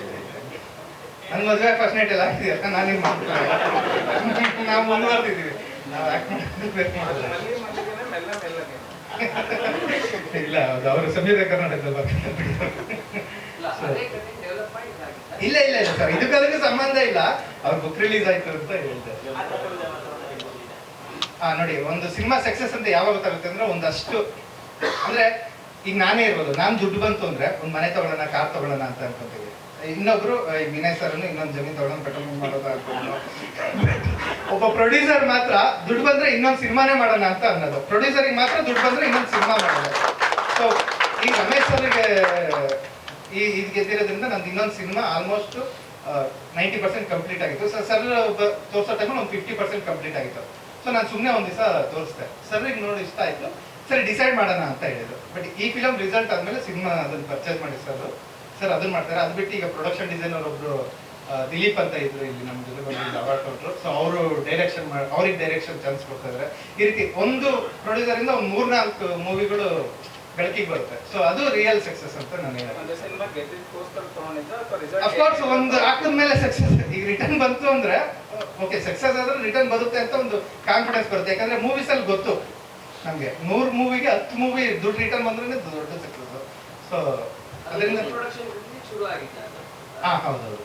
ನನ್ನ ಮದುವೆ ಫಸ್ಟ್ ನೈಟ್ ಎಲ್ಲ ಆಗಿದೆಯಲ್ಲ ನಾನೇನು ಮಾಡ್ತೀನಿ. ನಾವು ಮುಂದುವರೆದಿದ್ದೀವಿ ನಾವು ಇಲ್ಲ ಹೌದು ಅವರು ಸಮೀರ ಕರ್ನಾಟಕದಲ್ಲಿ ಬರ್ತಾರೆ. ಇಲ್ಲ ಇಲ್ಲ ಇಲ್ಲ ಸರ್ ಇದಕ್ಕೆ ಅದಕ್ಕೆ ಸಂಬಂಧ ಇಲ್ಲ. ಅವ್ರ ಬುಕ್ ರಿಲೀಸ್ ಆಯ್ತು ಅಂತ ಹೇಳ್ತಾರೆ. ಹಾ ನೋಡಿ ಒಂದು ಸಿನಿಮಾ ಸಕ್ಸಸ್ ಅಂತ ಯಾವಾಗ ಗೊತ್ತಾಗುತ್ತೆ ಅಂದ್ರೆ ಒಂದಷ್ಟು ಅಂದ್ರೆ ಈಗ ನಾನೇ ಇರ್ಬೋದು ನಾನು ದುಡ್ಡು ಬಂತು ಅಂದ್ರೆ ಒಂದು ಮನೆ ತಗೊಳ್ಳೋಣ ಕಾರ್ ತಗೊಳ್ಳೋಣ ಅಂತ ಅನ್ಕೊಂತೀವಿ. ಇನ್ನೊಬ್ರು ವಿನಯ್ ಸರ್ ಇನ್ನೊಂದು ಜಮೀನ್ ತಗೊಳ್ಳೋಣ ಪೆಟ್ರೋಲ್ ಮಾಡೋದಾಗ್ಬೋದು ಮಾಡೋದು ಅನ್ಕೊಂಡು ಒಬ್ಬ ಪ್ರೊಡ್ಯೂಸರ್ ಮಾತ್ರ ದುಡ್ಡು ಬಂದ್ರೆ ಇನ್ನೊಂದು ಸಿನಿಮಾನೇ ಮಾಡೋಣ ಅಂತ ಅನ್ನೋದು. ಪ್ರೊಡ್ಯೂಸರ್ಗೆ ಮಾತ್ರ ದುಡ್ಡು ಬಂದ್ರೆ ಇನ್ನೊಂದು ಸಿನಿಮಾ ಮಾಡೋಣ ಸೊ ಈ ರಮೇಶ್ ಸರ್ಗೆ ಈ ಇದು ಗೆದ್ದಿರೋದ್ರಿಂದ ನಂದು ಇನ್ನೊಂದು cinema almost ninety percent complete ಆಗಿತ್ತು. ಸರ್ ಸರ್ ತೋರಿಸೋ ಟೈಮಲ್ಲಿ ಒಂದು ಫಿಫ್ಟಿ ಪರ್ಸೆಂಟ್ ಕಂಪ್ಲೀಟ್ ಆಗಿತ್ತು. ಸೊ ನಾನು ಸುಮ್ಮನೆ ಒಂದು ದಿವಸ ತೋರಿಸ್ದೆ. ಸರ್ಗೆ ನೋಡಿ ಇಷ್ಟ ಆಯಿತು. ಸರಿ ಡಿಸೈಡ್ ಮಾಡೋಣ ಅಂತ ಹೇಳಿದ್ರು. ಬಟ್ ಈ ಫಿಲಮ್ ರಿಸಲ್ಟ್ ಆದಮೇಲೆ ಸಿನಿಮಾ ಅದನ್ನು ಪರ್ಚೇಸ್ ಮಾಡಿ ಸರ್ ಸರ್ ಅದನ್ನ ಮಾಡ್ತಾರೆ. ಅದು ಬಿಟ್ಟು ಈಗ ಪ್ರೊಡಕ್ಷನ್ ಡಿಸೈನರ್ ಒಬ್ರು ಆ, ದಿಲೀಪ್ ಅಂತ ಇದ್ರು ಇಲ್ಲಿ ನಮ್ಮ ಜೊತೆ ಬಂದಿದ್ದು ಅವಾರ್ಡ್ ಕೊಟ್ಟರು ಸೊ ಅವರು ಡೈರೆಕ್ಷನ್ ಮಾಡಿ ಅವ್ರಿಗೆ ಡೈರೆಕ್ಷನ್ ಚಾನ್ಸ್ ಕೊಡ್ತಿದ್ರೆ. ಈ ರೀತಿ ಒಂದು ಪ್ರೊಡ್ಯೂಸರ್ ಇಂದ ಒಂದು ಮೂರ್ನಾಲ್ಕು ಮೂವಿಗಳು ಬೆಳಕಿಗೆ ಬರುತ್ತೆ. ಸೊ ಅದು ರಿಯಲ್ ಸಕ್ಸಸ್ ಅಂತ ನಾನು ಹೇಳ್ತೀನಿ ಅಫ್ಕೋರ್ಸ್ ಒಂದು ಹಾಕಿದ ಮೇಲೆ ಸಕ್ಸಸ್ ಈಗ ರಿಟರ್ನ್ ಬಂತು ಅಂದ್ರೆ ಓಕೆ ಸಕ್ಸಸ್ ಆದ್ರೆ ರಿಟರ್ನ್ ಬರುತ್ತೆ ಅಂತ ಒಂದು ಕಾನ್ಫಿಡೆನ್ಸ್ ಬರುತ್ತೆ. ಯಾಕಂದ್ರೆ ಮೂವೀಸ್ ಅಲ್ಲಿ ಗೊತ್ತು ನಮಗೆ. ನೂರ್ ಮೂವಿಗೆ ಹತ್ತು ಮೂವಿ ದುಡ್ಡು ರಿಟರ್ನ್ ಬಂದ್ರೆ ದೊಡ್ಡ ಸಕ್ಸಸ್ ಸೊ ಅದರಿಂದ ಪ್ರೊಡಕ್ಷನ್ ಶುರು ಆಗಿತ್ತು ಹಾ ಹೌದೌದು.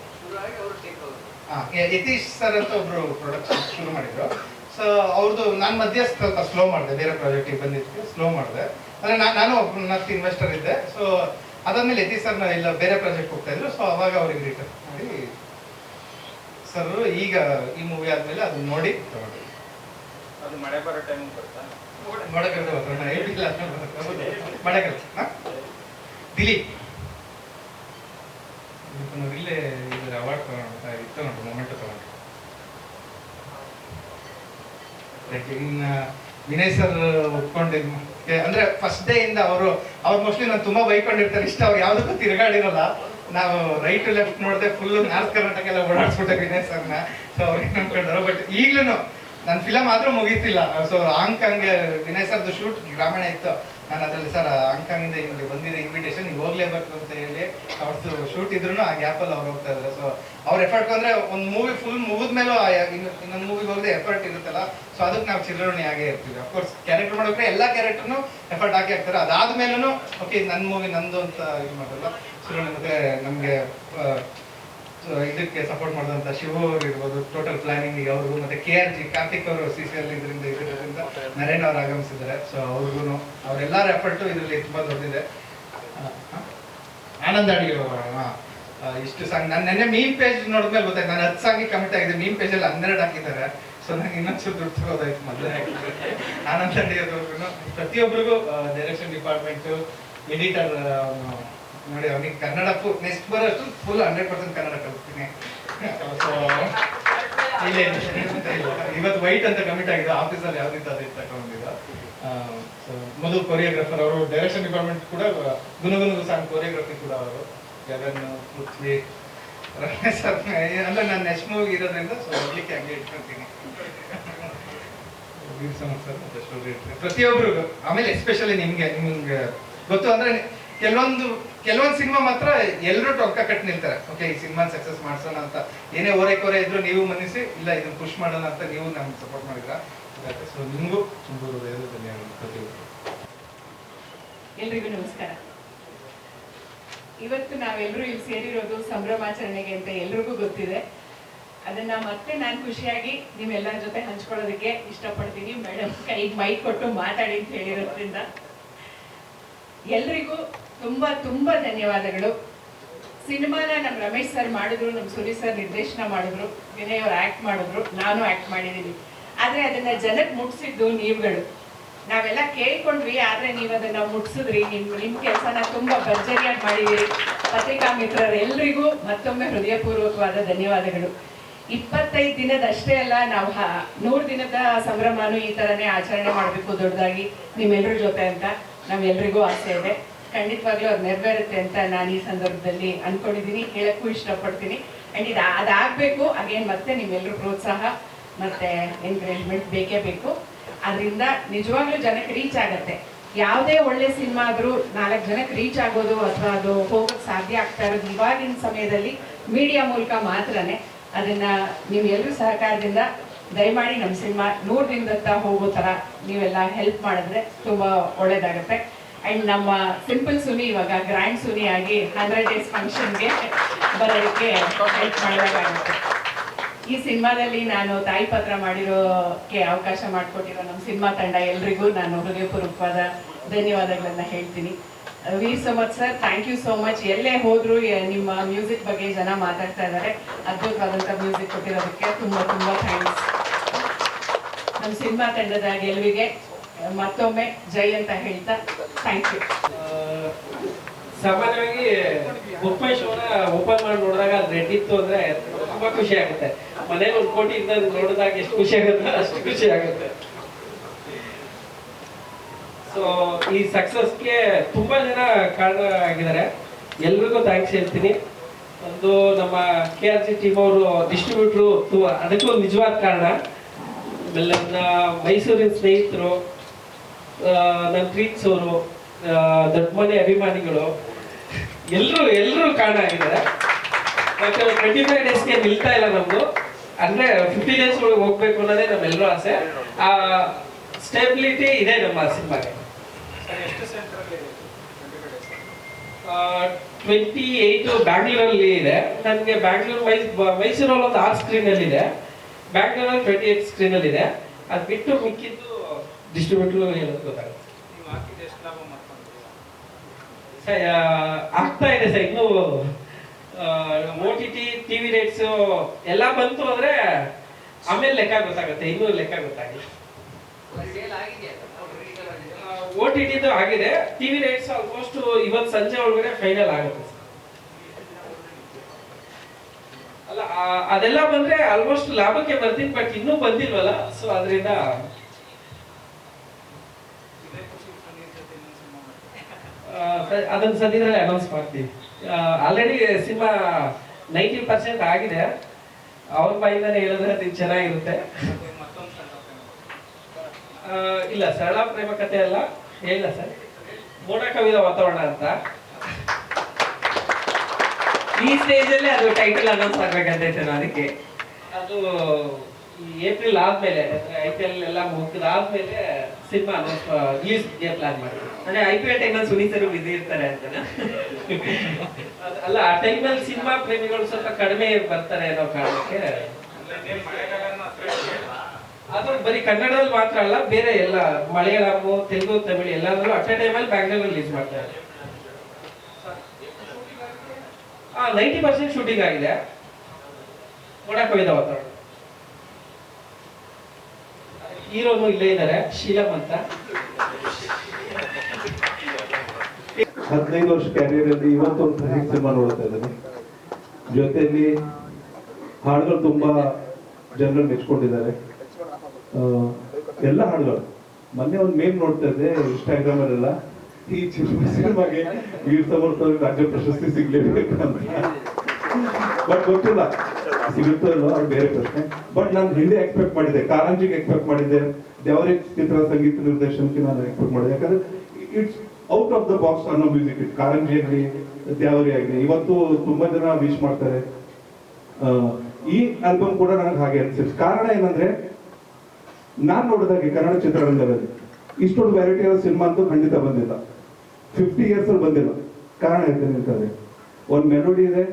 ಯತೀಶ್ ಸರ್ ಅಂತ ಒಬ್ರು ಪ್ರೊಡಕ್ಷನ್ ಶುರು ಮಾಡಿದ್ರು. ಸೊ ಅವ್ರದ್ದು ನಾನು ಮಧ್ಯೆ ಸ್ವಲ್ಪ ಸ್ಲೋ ಮಾಡಿದೆ ಬೇರೆ ಪ್ರಾಜೆಕ್ಟಿಗೆ ಬಂದಿದ್ದಕ್ಕೆ ಸ್ಲೋ ಮಾಡಿದೆ. ಅಂದ್ರೆ ನಾನು ನಾನು ಒಬ್ಬ ಇನ್ವೆಸ್ಟರ್ ಇದ್ದೆ. ಸೊ ಅದಾದ್ಮೇಲೆ ಯತೀಶ್ ಸರ್ನ ಇಲ್ಲ ಬೇರೆ ಪ್ರಾಜೆಕ್ಟ್ ಹೋಗ್ತಾ ಇದ್ರು. ಸೊ ಅವಾಗ ಅವ್ರಿಗೆ ರಿಟರ್ನ್ ಮಾಡಿ ಸರ್ ಈಗ ಈ ಮೂವಿ ಆದಮೇಲೆ ಅದನ್ನ ನೋಡಿ ತಗೊಂಡು ಅದು ಮಳೆ ಬರೋ ಟೈಮ್ ಬರ್ತಾ ಮಾಡಕಲ್ದ ಬರೋಣ ಇಲ್ಲ ಮಾಡಕಲ್ ದಿಲೀಪ್. ಇಲ್ಲೇ ಇದರ ಅವಾರ್ಡ್ ತಗೊಂಡು ಇತ್ತು ನೋಡಿ ಮೊಮೆಂಟ್ ತಗೊಂಡು. ಲೈಕ್ ವಿನಯ್ ಸರ್ ಒಪ್ಕೊಂಡಿದ್ ಅಂದ್ರೆ ಫಸ್ಟ್ ಡೇ ಇಂದ ಅವರು, ಅವ್ರು ಮೋಸ್ಟ್ಲಿ ನಾನು ತುಂಬಾ ಬೈಕೊಂಡಿರ್ತಾರೆ, ಇಷ್ಟ ಅವ್ರು ಯಾವ್ದಕ್ಕೂ ತಿರುಗಾಡಿರಲ್ಲ. ನಾವು ರೈಟ್ ಲೆಫ್ಟ್ ನೋಡಿದೆ ಫುಲ್ ನಾರ್ತ್ ಕರ್ನಾಟಕ ಎಲ್ಲ ಓಡಾಡ್ಸ್ಬಿಟ್ಟೆ ವಿನಯ್ ಸರ್ನ. ಸೊ ಅವ್ರಿಗೆ ಅನ್ಕೊಂಡ್ರು ಬಟ್ ಈಗ್ಲೂ ನನ್ನ ಫಿಲಮ್ ಆದ್ರೂ ಮುಗೀತಿಲ್ಲ. ಸೊ ಹಾಂಗ್ಕಾಂಗ್ ವಿನಯ್ ಸರ್ದು ಶೂಟ್ ಗ್ರಾಮೀಣ ಇತ್ತು. ನಾನು ಅದರಲ್ಲಿ ಸರ್ ಹಾಂಗ್ಕಾಂಗಿಂದ ಇಲ್ಲಿ ಬಂದಿರೋ ಇನ್ವಿಟೇಷನ್ ನೀವು ಹೋಗ್ಲೇಬೇಕು ಅಂತ ಹೇಳಿ ಅವ್ರದ್ದು ಶೂಟ್ ಇದ್ರು ಆ ಗ್ಯಾಪಲ್ಲಿ ಅವ್ರು ಹೋಗ್ತಾ ಇದ್ದಾರೆ ಸೊ ಅವ್ರ ಎಫರ್ಟ್ ಅಂದ್ರೆ ಒಂದು ಮೂವಿ ಫುಲ್ ಮುಗಿದ್ಮೇಲೂ ಇನ್ನೊಂದು ಮೂವಿಗೆ ಹೋಗದೆ ಎಫರ್ಟ್ ಇರುತ್ತಲ್ಲ ಸೊ ಅದಕ್ಕೆ ನಾವು ಚಿರಋಣಿ ಆಗೇ ಇರ್ತೀವಿ. ಅಫ್ಕೋರ್ಸ್ ಕ್ಯಾರೆಕ್ಟರ್ ಮಾಡೋಕೆ ಎಲ್ಲ ಕ್ಯಾರೆಕ್ಟರ್ನು ಎಫರ್ಟ್ ಹಾಕಿ ಹಾಕ್ತಾರೆ ಅದಾದ್ಮೇಲೂ ಓಕೆ ನನ್ನ ಮೂವಿ ನಂದು ಅಂತ ಇದು ಮಾಡಲ್ಲ. ಚಿರಋಣಿ ಮತ್ತೆ ನಮಗೆ ಇದಕ್ಕೆ ಸಪೋರ್ಟ್ ಮಾಡಿದಂತ ಶಿವ ಅವರು ಇರ್ಬೋದು ಟೋಟಲ್ ಪ್ಲಾನಿಂಗ್ ಅವರು ಮತ್ತೆ ಕೆ ಆರ್ ಜಿ ಕಾರ್ತಿಕ್ ಅವರು ಸಿ ಸಿ ಎಲ್ ಇದರಿಂದ ಇದರಿಂದ ನರೇನ್ ಅವರು ಆಗಮಿಸಿದ್ದಾರೆ. ಸೊ ಅವ್ರಿಗೂ ಅವರೆಲ್ಲರ ಎಫರ್ಟು ಇದರಲ್ಲಿ ತುಂಬಾ ದೊಡ್ಡಿದೆ. ಆನಂದ? ಆನಂದ್ ಅಡಿಗೆ ಇಷ್ಟು ಸಾಂಗ್ ನಾನು ನೆನ್ನೆ ಮೀಮ್ ಪೇಜ್ ನೋಡಿದ್ಮೇಲೆ ಗೊತ್ತಾಯ್ತು, ನಾನು ಹತ್ತು ಸಾಂಗ್ ಕಮಿಟ್ ಆಗಿದೆ ಮೀಮ್ ಅಲ್ಲಿ ಹನ್ನೆರಡು ಹಾಕಿದ್ದಾರೆ. ಸೊ ನಂಗೆ ಇನ್ನೊಂದ್ಸಲ ದುಡ್ಡು ತಗೋದಾಯ್ತು ಮೊದಲೇ. ಆನಂದ್ ಅಡಿಯೋದವ್ರಿಗೂ ಪ್ರತಿಯೊಬ್ಬರಿಗೂ ಡೈರೆಕ್ಷನ್ ಡಿಪಾರ್ಟ್ಮೆಂಟು ಎಡಿಟರ್ ನೋಡಿ, ಅವನಿಗೆ ಕನ್ನಡ ಫುಲ್ ನೆಕ್ಸ್ಟ್ ಬರೋಷ್ಟು ಫುಲ್ ಹಂಡ್ರೆಡ್ ಪರ್ಸೆಂಟ್ ಕನ್ನಡ ಕಲಿಸ್ತೀನಿ. ಸೊ. ಇವತ್ತು ವೈಟ್ ಅಂತ ಕಮಿಟ್ ಆಗಿದೆ ಆಫೀಸಲ್ಲಿ ಯಾವ್ದಿತ್ತು ಅದೇ ತಗೊಂಡಿದ್ದ. ಸೊ ಮೊದಲು ಕೊರಿಯೋಗ್ರಾಫರ್ ಅವರು ಡೈರೆಕ್ಷನ್ ಡಿಪಾರ್ಟ್ಮೆಂಟ್ ಕೂಡ, ಗುನುಗುನುಗು ಸಾಂಗ್ ಕೊರಿಯೋಗ್ರಫಿ ಕೂಡ ಅವರು. ಜಗನ್ ಪೃಥ್ವಿ, ರಮೇಶ್ ಸರ್ ಅಂದ್ರೆ ನಾನು ನೆಕ್ಸ್ಟ್ ಮೂವಿ ಇರೋದ್ರಿಂದ ಸೊ ಹೋಗ್ಲಿಕ್ಕೆ ಹಂಗೆ ಇಟ್ಕೊಂತೀನಿ. ಪ್ರತಿಯೊಬ್ರು ಆಮೇಲೆ ಎಸ್ಪೆಷಲಿ ನಿಮ್ಗೆ ನಿಮ್ಗೆ ಗೊತ್ತು ಅಂದ್ರೆ ಕೆಲವೊಂದು ಕೆಲವೊಂದು ಸಿನಿಮಾ ಮಾತ್ರ ಎಲ್ಲರೂ ಟೊಕ್ಕ ಕಟ್ ನಿಲ್ತಾರೆ. ಓಕೆ ಈ ಸಿನಿಮಾ ಸಕ್ಸಸ್ ಮಾಡ್ಸೋಣ ಅಂತ. ಏನೇ ಓರೆ ಕೋರೆ ಇದ್ರು ನೀವು ಮನಿಸಿ ಇಲ್ಲ ಇದನ್ನ ಪುಷ್ ಮಾಡೋಣ ಅಂತ ನೀವು ನಮ್ಗೆ ಸಪೋರ್ಟ್ ಮಾಡಿದ್ರ ಸೊ ನಿಮಗೂ ತುಂಬ ಹೃದಯದ ಧನ್ಯವಾದ ಪ್ರತಿಯೊಬ್ಬರು ಎಲ್ರಿಗೂ ನಮಸ್ಕಾರ. ಇವತ್ತು ನಾವೆಲ್ಲರೂ ಇಲ್ಲಿ ಸೇರಿರೋದು ಸಂಭ್ರಮಾಚರಣೆಗೆ ಅಂತ ಎಲ್ರಿಗೂ ಗೊತ್ತಿದೆ. ಅದನ್ನ ಮತ್ತೆ ನಾನು ಖುಷಿಯಾಗಿ ನಿಮ್ಮೆಲ್ಲರ ಜೊತೆ ಹಂಚ್ಕೊಳ್ಳೋದಕ್ಕೆ ಇಷ್ಟಪಡ್ತೀನಿ. ಮೇಡಮ್ ಕೈಗೆ ಮೈಕ್ ಕೊಟ್ಟು ಮಾತಾಡಿ ಅಂತ ಹೇಳಿರೋದ್ರಿಂದ. ಎಲ್ರಿಗೂ ತುಂಬಾ ತುಂಬಾ ಧನ್ಯವಾದಗಳು. ಸಿನಿಮಾನ ನಮ್ಮ ರಮೇಶ್ ಸರ್ ಮಾಡಿದ್ರು ನಮ್ಮ ಸುರಿ ಸರ್ ನಿರ್ದೇಶನ ಮಾಡಿದ್ರು, ವಿನಯ್ ಅವ್ರು ಆಕ್ಟ್ ಮಾಡಿದ್ರು, ನಾನು ಆಕ್ಟ್ ಮಾಡಿದ್ದೀನಿ ಆದ್ರೆ ಅದನ್ನ ಜನಕ್ಕೆ ಮುಟ್ಸಿದ್ದು ನೀವುಗಳು. ನಾವೆಲ್ಲ ಕೇಳ್ಕೊಂಡ್ವಿ, ಆದ್ರೆ ನೀವು ಅದನ್ನ ಮುಟ್ಸಿದ್ರಿ. ನಿಮ್ಮ ನಿಮ್ಮ ಕೆಲಸನ ತುಂಬಾ ಭರ್ಜರಿಯಾಗಿ ಮಾಡಿದಿರಿ. ಪತ್ರಿಕಾ ಮಿತ್ರರೆಲ್ಲರಿಗೂ ಮತ್ತೊಮ್ಮೆ ಹೃದಯಪೂರ್ವಕವಾದ ಧನ್ಯವಾದಗಳು. ಇಪ್ಪತ್ತೈದು ದಿನದಷ್ಟೇ ಅಲ್ಲ, ನಾವು ನೂರು ದಿನದ ಸಂಭ್ರಮನು ಈ ತರನೇ ಆಚರಣೆ ಮಾಡಬೇಕು ದೊಡ್ಡದಾಗಿ. ನಿಮ್ಮೆಲ್ಲರ ಜೊತೆ ಅಂತ ನಾವೆಲ್ಲರಿಗೂ ಆಸೆ ಇದೆ. ಖಂಡಿತವಾಗ್ಲೂ ಅದು ನೆರವೇರುತ್ತೆ ಅಂತ ನಾನು ಈ ಸಂದರ್ಭದಲ್ಲಿ ಅನ್ಕೊಂಡಿದ್ದೀನಿ ಹೇಳಕ್ಕೂ ಇಷ್ಟಪಡ್ತೀನಿ. ಅಂಡ್ ಇದು ಅದಾಗಬೇಕು, ಅಗೇನ್ ಮತ್ತೆ ನಿಮ್ಮೆಲ್ಲರ ಪ್ರೋತ್ಸಾಹ ಮತ್ತೆ ಎನ್ಕರೇಜ್ಮೆಂಟ್ ಬೇಕೇ ಬೇಕು. ಅದರಿಂದ ನಿಜವಾಗ್ಲೂ ಜನಕ್ಕೆ ರೀಚ್ ಆಗತ್ತೆ. ಯಾವುದೇ ಒಳ್ಳೆ ಸಿನಿಮಾ ಆದ್ರೂ ನಾಲ್ಕು ಜನಕ್ಕೆ ರೀಚ್ ಆಗೋದು ಅಥವಾ ಅದು ಹೋಗೋಕ್ಕೆ ಸಾಧ್ಯ ಆಗ್ತಾ ಇರೋದು ಇವಾಗಿನ ಸಮಯದಲ್ಲಿ ಮೀಡಿಯಾ ಮೂಲಕ ಮಾತ್ರನೇ. ಅದನ್ನ ನೀವೆಲ್ಲರೂ ಸಹಕಾರದಿಂದ ದಯಮಾಡಿ ನಮ್ಮ ಸಿನಿಮಾ ನೂರು ದಿನದತ್ತ ಹೋಗೋ ಥರ ನೀವೆಲ್ಲ ಹೆಲ್ಪ್ ಮಾಡಿದ್ರೆ ತುಂಬಾ ಒಳ್ಳೇದಾಗತ್ತೆ. ಅಂಡ್ ನಮ್ಮ ಸಿಂಪಲ್ ಸುನಿ ಇವಾಗ ಗ್ರ್ಯಾಂಡ್ ಸುನಿ ಆಗಿ ಹಂಡ್ರೆಡ್ ಡೇಸ್ ಫಂಕ್ಷನ್ಗೆ ಬರೋದಕ್ಕೆ ಹೆಲ್ಪ್ ಮಾಡಬೇಕಾಗುತ್ತೆ. ಈ ಸಿನಿಮಾದಲ್ಲಿ ನಾನು ತಾಯಿ ಪಾತ್ರ ಮಾಡಿರೋಕ್ಕೆ ಅವಕಾಶ ಮಾಡಿಕೊಟ್ಟಿರೋ ನಮ್ಮ ಸಿನಿಮಾ ತಂಡ ಎಲ್ರಿಗೂ ನಾನು ಹೃದಯಪೂರ್ವಕವಾದ ಧನ್ಯವಾದಗಳನ್ನು ಹೇಳ್ತೀನಿ. Very much sir thank you so much ಎಲ್ಲೇ ಹೋದ್ರು ನಿಮ್ಮ ಮ್ಯೂಸಿಕ್ ಬಗ್ಗೆ ಜನ ಮಾತಾಡ್ತಾ ಇದ್ದಾರೆ. ಅದ್ಭುತವಾದಂಥ ಮ್ಯೂಸಿಕ್ ಕೊಟ್ಟಿರೋದಕ್ಕೆ ತುಂಬ ತುಂಬ ಥ್ಯಾಂಕ್ಸ್ ನಮ್ಮ ಸಿನಿಮಾ ತಂಡದ ಗೆಲುವಿಗೆ ಮತ್ತೊಮ್ಮೆ ಜೈ ಅಂತ ಹೇಳ್ತಾ ಥ್ಯಾಂಕ್ ಯು ಸಾಮಾನ್ಯವಾಗಿ ಬುಕ್ ಮೈ ಶೋನ ಓಪನ್ ಮಾಡಿ ನೋಡಿದಾಗ ಅದು ರೆಡ್ ಇತ್ತು ಅಂದ್ರೆ ತುಂಬಾ ಖುಷಿ ಆಗುತ್ತೆ. ಮನೇಲಿ ಒಂದು ಕೋಟಿ ಇಂದ ನೋಡಿದಾಗ ಎಷ್ಟು ಖುಷಿ ಆಗುತ್ತೆ ಅಷ್ಟು ಖುಷಿ ಆಗುತ್ತೆ. ಸೊ ಈ ಸಕ್ಸಸ್ಗೆ ತುಂಬಾ ಜನ ಕಾರಣ ಆಗಿದ್ದಾರೆ. ಎಲ್ರಿಗೂ ಥ್ಯಾಂಕ್ಸ್ ಹೇಳ್ತೀನಿ. ಒಂದು ನಮ್ಮ ಕೆ ಆರ್ ಸಿ ಟೀಮ್ ಅವರು ಡಿಸ್ಟ್ರಿಬ್ಯೂಟ್ರು ಅದಕ್ಕೂ ನಿಜವಾದ ಕಾರಣ. ಆಮೇಲೆ ಮೈಸೂರಿನ ಸ್ನೇಹಿತರು ನನ್ನ ಅವರು ದೊಡ್ಡ ಮನೆ ಅಭಿಮಾನಿಗಳು ಎಲ್ಲರೂ ಎಲ್ಲರೂ ಕಾರಣ ಆಗಿದ್ದಾರೆ ಮತ್ತೆ ಟ್ವೆಂಟಿ ಫೈವ್ ಡೇಸ್ಗೆ ನಿಲ್ತಾ ಇಲ್ಲ ನಮ್ದು. ಅಂದ್ರೆ ಫಿಫ್ಟಿ ಡೇಸ್ ಒಳಗೆ ಹೋಗ್ಬೇಕು ಅನ್ನೋದೇ ನಮ್ಮೆಲ್ಲರೂ ಆಸೆ. ಆ ಸ್ಟೇಬಿಲಿಟಿ ಇದೆ ನಮ್ಮ ಸಿನಿಮಾಗೆ. ಏಯ್ಟು ಟ್ವೆಂಟಿ ಏಯ್ಟ್ ಬ್ಯಾಂಗ್ಳೂರಲ್ಲಿ ಇದೆ. ನನಗೆ ಬ್ಯಾಂಗ್ಳೂರ್ ಮೈ ಮೈಸೂರಲ್ಲಿ ಒಂದು ಆರು ಸ್ಕ್ರೀನಲ್ಲಿ ಇದೆ ಬ್ಯಾಂಗ್ಳೂರಲ್ಲಿ ಟ್ವೆಂಟಿ ಸ್ಕ್ರೀನ್ ಅಲ್ಲಿ ಇದೆ ಅದು ಬಿಟ್ಟು ಮಿಕ್ಕಿದ್ದು ಡಿಸ್ಟ್ರಿಬ್ಯೂಟರ್ ಹೇಳೋದು ಗೊತ್ತಾಗುತ್ತೆ ಆಗ್ತಾ ಇದೆ ಸರ್, ಇನ್ನು O T T TV rates ಎಲ್ಲ ಬಂತು ಅಂದ್ರೆ ಆಮೇಲೆ ಲೆಕ್ಕ ಗೊತ್ತಾಗುತ್ತೆ, ಇನ್ನೂ ಲೆಕ್ಕ ಗೊತ್ತಾಗಿಲ್ಲ ಓ ಟಿ ಟಿದು ಆಗಿದೆ ಟಿವಿ ರೇಟ್ಸ್ ಆಲ್ಮೋಸ್ಟ್ ಇವತ್ತು ಸಂಜೆ ಒಳಗಡೆ ಫೈನಲ್ ಆಗುತ್ತೆ ಅಲ್ಲ ಅದೆಲ್ಲ ಬಂದ್ರೆ ಆಲ್ಮೋಸ್ಟ್ ಲಾಭಕ್ಕೆ ಬರ್ತೀನಿ ಬಟ್ ಇನ್ನೂ ಬಂದಿಲ್ವಲ್ಲ ಸೊ ಅದರಿಂದ ಇದೇ ಖುಷಿ ಸುನೀಲ್ ಜೊತೆ ಇನ್ನೊಂದು ಸಿನಿಮಾ ಮಾಡ್ತೀವಿ ಅದನ್ನ ಸದ್ಯದಲ್ಲೇ ಅನೌನ್ಸ್ ಮಾಡ್ತೀವಿ. ಆಲ್ರೆಡಿ ಸಿನಿಮಾ ನೈಂಟಿ ಪರ್ಸೆಂಟ್ ಆಗಿದೆ. ಅವ್ರ ಬಾಯಿಂದಾನೆ ಹೇಳಿದ್ರೆ ಅದು ಚೆನ್ನಾಗಿರುತ್ತೆ. ಇಲ್ಲ, ಸರಳ ಪ್ರೇಮ ಕಥೆ ಅಲ್ಲ. ಹೇಳ ಸರ್. ಮೋಡ ಕವಿದ ವಾತಾವರಣ ಅಂತ. ಈ ಸ್ಟೇಜಲ್ಲೇ ಅದು ಟೈಟಲ್ ಅನೌನ್ಸ್ ಆಗ್ಬೇಕಂತೈತೆ ನಾನು ಅದಕ್ಕೆ. ಅದು ಏಪ್ರಿಲ್ ಆದ್ಮೇಲೆ ಐ ಪಿ ಎಲ್ ಎಲ್ಲ ಮುಗಿದಾದ್ಮೇಲೆ ಸಿನಿಮಾ ರಿಲೀಸ್ಗೆ ಪ್ಲಾನ್ ಮಾಡ್ತೀವಿ ಅಂದ್ರೆ ಐ ಪಿ ಎಲ್ ಟೈಮಲ್ಲಿ ಸುನೀತರು ಬಿಸಿ ಇರ್ತಾರೆ ಅಂತ ಅಲ್ಲ ಆ ಟೈಮಲ್ಲಿ ಸಿನಿಮಾ ಪ್ರೇಮಿಗಳು ಸ್ವಲ್ಪ ಕಡಿಮೆ ಬರ್ತಾರೆ ಅನ್ನೋ ಕಾರಣಕ್ಕೆ. ಅದು ಬರೀ ಕನ್ನಡದಲ್ಲಿ ಮಾತ್ರ ಅಲ್ಲ ಬೇರೆ ಎಲ್ಲ ಮಲಯಾಳಂ ತೆಲುಗು ತಮಿಳು ಎಲ್ಲಾದ್ರೂ ಅಟ್ ಎ ಟೈಮಲ್ಲಿ ಬ್ಯಾಂಗ್ಳೂರ್ ರಿಲೀಸ್ ಮಾಡ್ತಾರೆ ಆ ನೈಂಟಿ ಪರ್ಸೆಂಟ್ ಶೂಟಿಂಗ್ ಆಗಿದೆ. ನೋಡಕ್ ವಾತಾವರಣ. ಹೀರೋನು ಇಲ್ಲೇ ಇದ್ದಾರೆ ಶೀಲಮ್ ಅಂತ. ಹದಿನೈದು ವರ್ಷ ಕ್ಯಾರಿಯರ್ ಅಲ್ಲಿ ಇವತ್ತು ಒಂದು ಹಿಟ್ ಸಿನಿಮಾ ನೋಡ್ತಾ ಇದ್ದೀನಿ. ಜೊತೆಯಲ್ಲಿ ಹಾಡುಗಳು ತುಂಬಾ ಜನರು ಮೆಚ್ಕೊಂಡಿದ್ದಾರೆ. ಎಲ್ಲ ಹಾಡುಗಳು. ಮೊನ್ನೆ ಒಂದು ಮೇಮ್ ನೋಡ್ತಾ ಇದ್ದೆ ಇನ್ಸ್ಟಾಗ್ರಾಮ್ ಅಲ್ಲೆಲ್ಲ. ಈ ಸಿನಿಮಾಗೆ ವೀರ್ ಸಮರ್ಥ ರಾಜ್ಯ ಪ್ರಶಸ್ತಿ ಸಿಗ್ಲೇಬೇಕು ಅಂತ. ಬಟ್ ಗೊತ್ತಿಲ್ಲ. ಸಿಗುತ್ತೋ ಇಲ್ಲೋ ಅದು ಬೇರೆ ಪ್ರಶ್ನೆ. ಬಟ್ ನಾನು ಹಿಂದೆ ಎಕ್ಸ್ಪೆಕ್ಟ್ ಮಾಡಿದ್ದೆ, ಕಾರಂಜಿಗೆ ಎಕ್ಸ್ಪೆಕ್ಟ್ ಮಾಡಿದ್ದೆ, ದೇವರಿ ಚಿತ್ರ ಸಂಗೀತ ನಿರ್ದೇಶನಕ್ಕೆ ನಾನು ಎಕ್ಸ್ಪೆಕ್ಟ್ ಮಾಡಿದೆ. ಯಾಕಂದ್ರೆ it's out of the box ಅನ್ನೋ ಮ್ಯೂಸಿಕ್ ಇಟ್ ಕಾರಂಜಿ ಆಗಲಿ ದೇವರಿ ಆಗಲಿ. ಇವತ್ತು ತುಂಬಾ ಜನ ವಿಶ್ ಮಾಡ್ತಾರೆ. ಈ ಆಲ್ಬಮ್ ಕೂಡ ನನಗೆ ಹಾಗೆ ಅನ್ಸಿತ್ತು. ಕಾರಣ ಏನಂದ್ರೆ, ನಾನು ನೋಡಿದಾಗೆ ಕನ್ನಡ ಚಿತ್ರರಂಗದಲ್ಲಿ ಇಷ್ಟೊಂದು ವೆರೈಟಿ ಆಫ್ ಸಿನಿಮಾ ಅಂತೂ ಖಂಡಿತ ಬಂದಿಲ್ಲ. ಫಿಫ್ಟಿ ಇಯರ್ಸ್ ಅಲ್ಲಿ ಬಂದಿಲ್ಲ. ಕಾರಣ ಅಂತಂದ್ರೆ ಒಂದ್ ಮೆಲೋಡಿ ಇದೆ,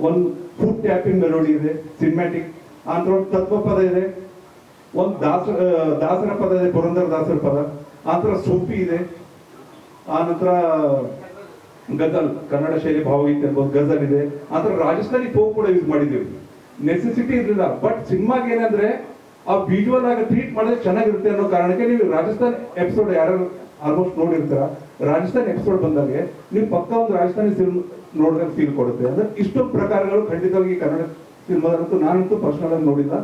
ಒಂದ್ ಫುಡ್ ಟ್ಯಾಪಿಂಗ್ ಮೆಲೋಡಿ ಇದೆ ಸಿನಿಮ್ಯಾಟಿಕ್ ಒಂದು ತತ್ವ ಪದ ಇದೆ. ಒಂದು ದಾಸ ದಾಸರ ಪದ ಇದೆ, ಪುರಂದರ ದಾಸರ ಪದ. ಆನಂತರ ನಂತರ ಸೂಫಿ ಇದೆ. ಆನಂತರ ನಂತರ ಗಜಲ್, ಕನ್ನಡ ಶೈಲಿ ಭಾವಗೀತೆ ಅನ್ಬೋದು, ಗಜಲ್ ಇದೆ. ಆನಂತರ ರಾಜಸ್ಥಾನಿ ಫೋಕ್ ಕೂಡ ಯೂಸ್ ಮಾಡಿದ್ದೀವಿ. ನೆಸೆಸಿಟಿ ಇರಲಿಲ್ಲ ಬಟ್ ಸಿನಿಮಾಗೆ ಏನಂದ್ರೆ ಆ ವಿಜುವಲ್ ಆಗಿ ಟ್ರೀಟ್ ಮಾಡಿದ್ರೆ ಚೆನ್ನಾಗಿರುತ್ತೆ ಅನ್ನೋ ಕಾರಣಕ್ಕೆ ನೀವು ರಾಜಸ್ಥಾನ್ ಎಪಿಸೋಡ್ ಯಾರು ಆಲ್ಮೋಸ್ಟ್ ನೋಡಿರ್ತೀರ, ರಾಜಸ್ಥಾನ್ ಎಪಿಸೋಡ್ ಬಂದಾಗೆ, ನೀವು ಪಕ್ಕ ಒಂದು ರಾಜಸ್ಥಾನಿ ಫಿಲ್ಮ್ ನೋಡಿದ್ರೆ ಫೀಲ್ ಕೊಡುತ್ತೆ. ಅಂದ್ರೆ ಇಷ್ಟೊಂದು ಪ್ರಕಾರಗಳು ಖಂಡಿತವಾಗಿ ಕನ್ನಡ ಸಿನಿಮಾದಂತೂ ನಾನಂತೂ ಪರ್ಸನಲ್ ಆಗಿ ನೋಡಿಲ್ಲ.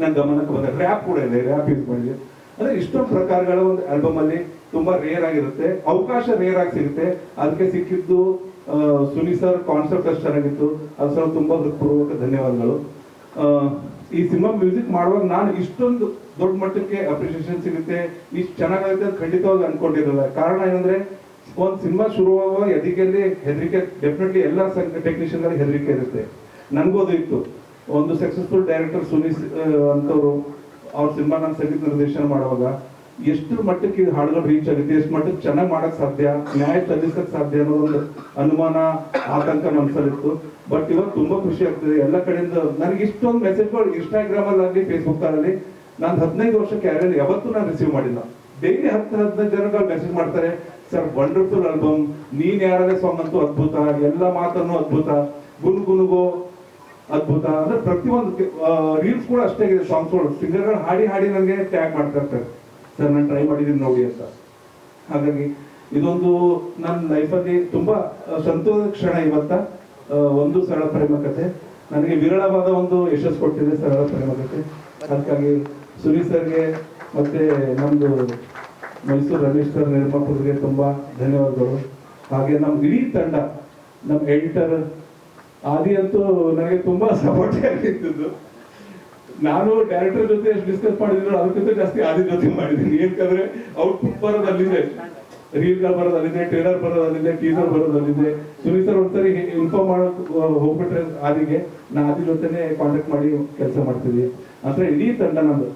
ನನ್ನ ಗಮನಕ್ಕೆ ಬಂದ ರ್ಯಾಪ್ ಕೂಡ ಇದೆ ರ್ಯಾಪ್ ಯೂಸ್ ಮಾಡಿದೆ. ಅಂದ್ರೆ ಇಷ್ಟೊಂದು ಪ್ರಕಾರಗಳ ಒಂದು ಆಲ್ಬಮ್ ಅಲ್ಲಿ ತುಂಬಾ ರೇರ್ ಆಗಿರುತ್ತೆ. ಅವಕಾಶ ರೇರ್ ಆಗಿ ಸಿಗುತ್ತೆ. ಅದಕ್ಕೆ ಸಿಕ್ಕಿದ್ದು ಸುನಿ ಸರ್ ಕಾನ್ಸೆಪ್ಟ್ ಅಷ್ಟು ಚೆನ್ನಾಗಿತ್ತು. ಅದು ಸರ್ ತುಂಬಾ ಹೃತ್ಪೂರ್ವಕ ಧನ್ಯವಾದಗಳು. ಈ ಸಿನಿಮಾ ಮ್ಯೂಸಿಕ್ ಮಾಡುವಾಗ ನಾನು ಇಷ್ಟೊಂದು ದೊಡ್ಡ ಮಟ್ಟಕ್ಕೆ ಅಪ್ರಿಸಿಯೇಷನ್ ಸಿಗುತ್ತೆ. ಇಷ್ಟು ಚೆನ್ನಾಗಾಗುತ್ತೆ ಖಂಡಿತವಾಗಿ ಅನ್ಕೊಂಡಿರಲ್ಲ. ಕಾರಣ ಏನಂದ್ರೆ ಒಂದು ಸಿನಿಮಾ ಶುರುವಾಗುವ ಎದಿಕೆಯಲ್ಲಿ ಹೆದರಿಕೆ ಡೆಫಿನೆಟ್ಲಿ ಎಲ್ಲ ಟೆಕ್ನಿಷಿಯನ್ ಹೆದರಿಕೆ ಇರುತ್ತೆ. ನನಗೂ ಅದು ಇತ್ತು. ಒಂದು ಸಕ್ಸಸ್ಫುಲ್ ಡೈರೆಕ್ಟರ್ ಸುನೀಸ್ ಅಂತವರು, ಅವ್ರ ಸಿನಿಮಾ ನಾನು ಸಂಗೀತ ನಿರ್ದೇಶನ ಮಾಡುವಾಗ, ಎಷ್ಟು ಮಟ್ಟಕ್ಕೆ ಹಾಡುಗಳು ರೀಚ್ ಆಗುತ್ತೆ, ಎಷ್ಟು ಮಟ್ಟಕ್ಕೆ ಚೆನ್ನಾಗಿ ಮಾಡಕ್ ಸಾಧ್ಯ, ನ್ಯಾಯ ಸಲ್ಲಿಸಕ್ ಸಾಧ್ಯ ಅನ್ನೋ ಒಂದು ಅನುಮಾನ, ಆತಂಕ ಮನಸ್ಸಲ್ಲಿತ್ತು ಬಟ್ ಇವತ್ತು ತುಂಬಾ ಖುಷಿ ಆಗ್ತದೆ. ಎಲ್ಲ ಕಡೆಯಿಂದ ನನಗೆ ಇಷ್ಟೊಂದು ಮೆಸೇಜ್ಗಳು ಇನ್ಸ್ಟಾಗ್ರಾಮ್ ಅಲ್ಲಿ ಫೇಸ್ಬುಕ್ ಅಲ್ಲಿ ನಾನು ಹದಿನೈದು ವರ್ಷ ಕ್ಯಾರಿಯರ್ ಯಾವತ್ತೂ ನಾನು ರಿಸೀವ್ ಮಾಡಿಲ್ಲ. ಡೈಲಿ ಹತ್ತು, ಹದಿನೈದು ಜನಗಳು ಮೆಸೇಜ್ ಮಾಡ್ತಾರೆ ಸರ್ ವಂಡರ್ಫುಲ್ ಆಲ್ಬಮ್ ನೀನ್ ಯಾರೇ ಸಾಂಗ್ ಅಂತೂ ಅದ್ಭುತ. ಎಲ್ಲ ಮಾತನ್ನು ಅದ್ಭುತ. ಗುನ್ ಗುನುಗೋ ಅದ್ಭುತ. ಅಂದ್ರೆ ಪ್ರತಿಯೊಂದು ರೀಲ್ಸ್ ಕೂಡ ಅಷ್ಟೇ ಆಗಿದೆ. ಸಾಂಗ್ಸ್ಗಳು ಸಿಂಗರ್ಗಳು ಹಾಡಿ ಹಾಡಿ ನನಗೆ ಟ್ಯಾಗ್ ಮಾಡ್ತಾ ಇರ್ತಾರೆ. ಸರ್ ನಾನು ಟ್ರೈ ಮಾಡಿದ್ದೀನಿ ನೋಡಿ ಅಂತ. ಹಾಗಾಗಿ ಇದೊಂದು ನನ್ನ ಲೈಫಲ್ಲಿ ತುಂಬಾ ಸಂತೋಷ ಕ್ಷಣ ಇವತ್ತ. ಒಂದು ಸರಳ ಪ್ರೇಮ ಕಥೆ ನನಗೆ ವಿರಳವಾದ ಒಂದು ಯಶಸ್ಸು ಕೊಟ್ಟಿದೆ ಸರಳ ಪ್ರೇಮ ಕಥೆ ಅದಕ್ಕಾಗಿ ಸುನೀಲ್ ಸರ್ಗೆ ಮತ್ತೆ ನಮ್ದು ಮೈಸೂರು ರಮೇಶ್ವರ ನಿರ್ಮಾಪಕರಿಗೆ ತುಂಬಾ ಧನ್ಯವಾದಗಳು. ಹಾಗೆ ನಮ್ಮ ಇಡೀ ತಂಡ ನಮ್ಮ ಎಡಿಟರ್ ಆದಿ ಅಂತೂ ನನಗೆ ತುಂಬಾ ಸಪೋರ್ಟ್ ಆಗಿದ್ದು ನಾನು ಡೈರೆಕ್ಟರ್ ಜೊತೆ ಎಷ್ಟು ಡಿಸ್ಕಸ್ ಮಾಡಿದ್ರು ಅದಕ್ಕಿಂತ ಜಾಸ್ತಿ ಆದಿ ಜೊತೆ ಮಾಡಿದ್ದೀನಿ. ಏನಕ್ಕಂದ್ರೆ ಔಟ್ಪುಟ್ ಬರೋದಲ್ಲಿದೆ ರೀಲ್ ಬರೋದು ಅಲ್ಲಿದೆ ಟ್ರೇಲರ್ ಬರೋದು ಅಲ್ಲಿದೆ ಟೀಸರ್ ಬರೋದು ಅಲ್ಲಿದೆ. ಸುನೀಲ್ ಸರ್ ಒಂದ್ಸರಿ ಇನ್ಫಾರ್ಮ್ ಮಾಡೋಕ್ ಹೋಗ್ಬಿಟ್ರೆ ಆದಿಗೆ. ನಾ ಆದಿ ಜೊತೆನೆ ಕಾಂಟ್ಯಾಕ್ಟ್ ಮಾಡಿ ಕೆಲಸ ಮಾಡ್ತೀವಿ ಅಂದ್ರೆ ಇಡೀ ತಂಡ ನಮ್ದು.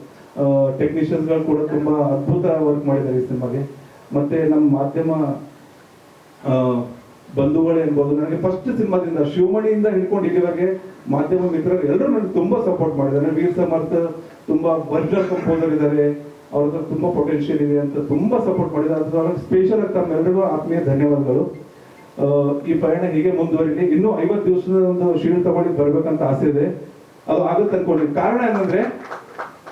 ಟೆಕ್ನಿಷಿಯನ್ಸ್ಗಳು ಕೂಡ ತುಂಬಾ ಅದ್ಭುತ ವರ್ಕ್ ಮಾಡಿದ್ದಾರೆ ಈ ಸಿನಿಮಾಗೆ. ಮತ್ತೆ ನಮ್ಮ ಮಾಧ್ಯಮ ಬಂಧುಗಳೇ ಇರ್ಬೋದು, ನನಗೆ ಫಸ್ಟ್ ಸಿನಿಮಾದಿಂದ ಶಿವಮಣಿಯಿಂದ ಹಿಡ್ಕೊಂಡು ಇಲ್ಲಿವರೆಗೆ ಮಾಧ್ಯಮ ಮಿತ್ರರು ಎಲ್ಲರೂ ನನಗೆ ತುಂಬಾ ಸಪೋರ್ಟ್ ಮಾಡಿದ್ದಾರೆ. ವೀರ್ ಸಮರ್ಥ ತುಂಬಾ ವರ್ಜರ್ ಕಂಪೋಸರ್ ಇದ್ದಾರೆ, ಅವ್ರ ಹತ್ರ ತುಂಬಾ ಪೊಟೆನ್ಷಿಯಲ್ ಇದೆ ಅಂತ ತುಂಬಾ ಸಪೋರ್ಟ್ ಮಾಡಿದ್ದಾರೆ. ಅದ್ರ ಸ್ಪೆಷಲ್ ಆಗಿ ತಮ್ಮೆಲ್ಲರಿಗೂ ಆತ್ಮೀಯ ಧನ್ಯವಾದಗಳು. ಈ ಪಯಣ ಹೀಗೆ ಮುಂದುವರಿಲಿ. ಇನ್ನೂ ಐವತ್ತು ದಿವಸದ ಒಂದು ಶೀಲ್ಡ್ ತಗೊಂಡು ಬರ್ಬೇಕಂತ ಆಸೆ ಇದೆ. ಅದು ಆಗುತ್ತೆ ಅನ್ಕೊಂಡಿದ್ದೀನಿ. ಕಾರಣ ಏನಂದ್ರೆ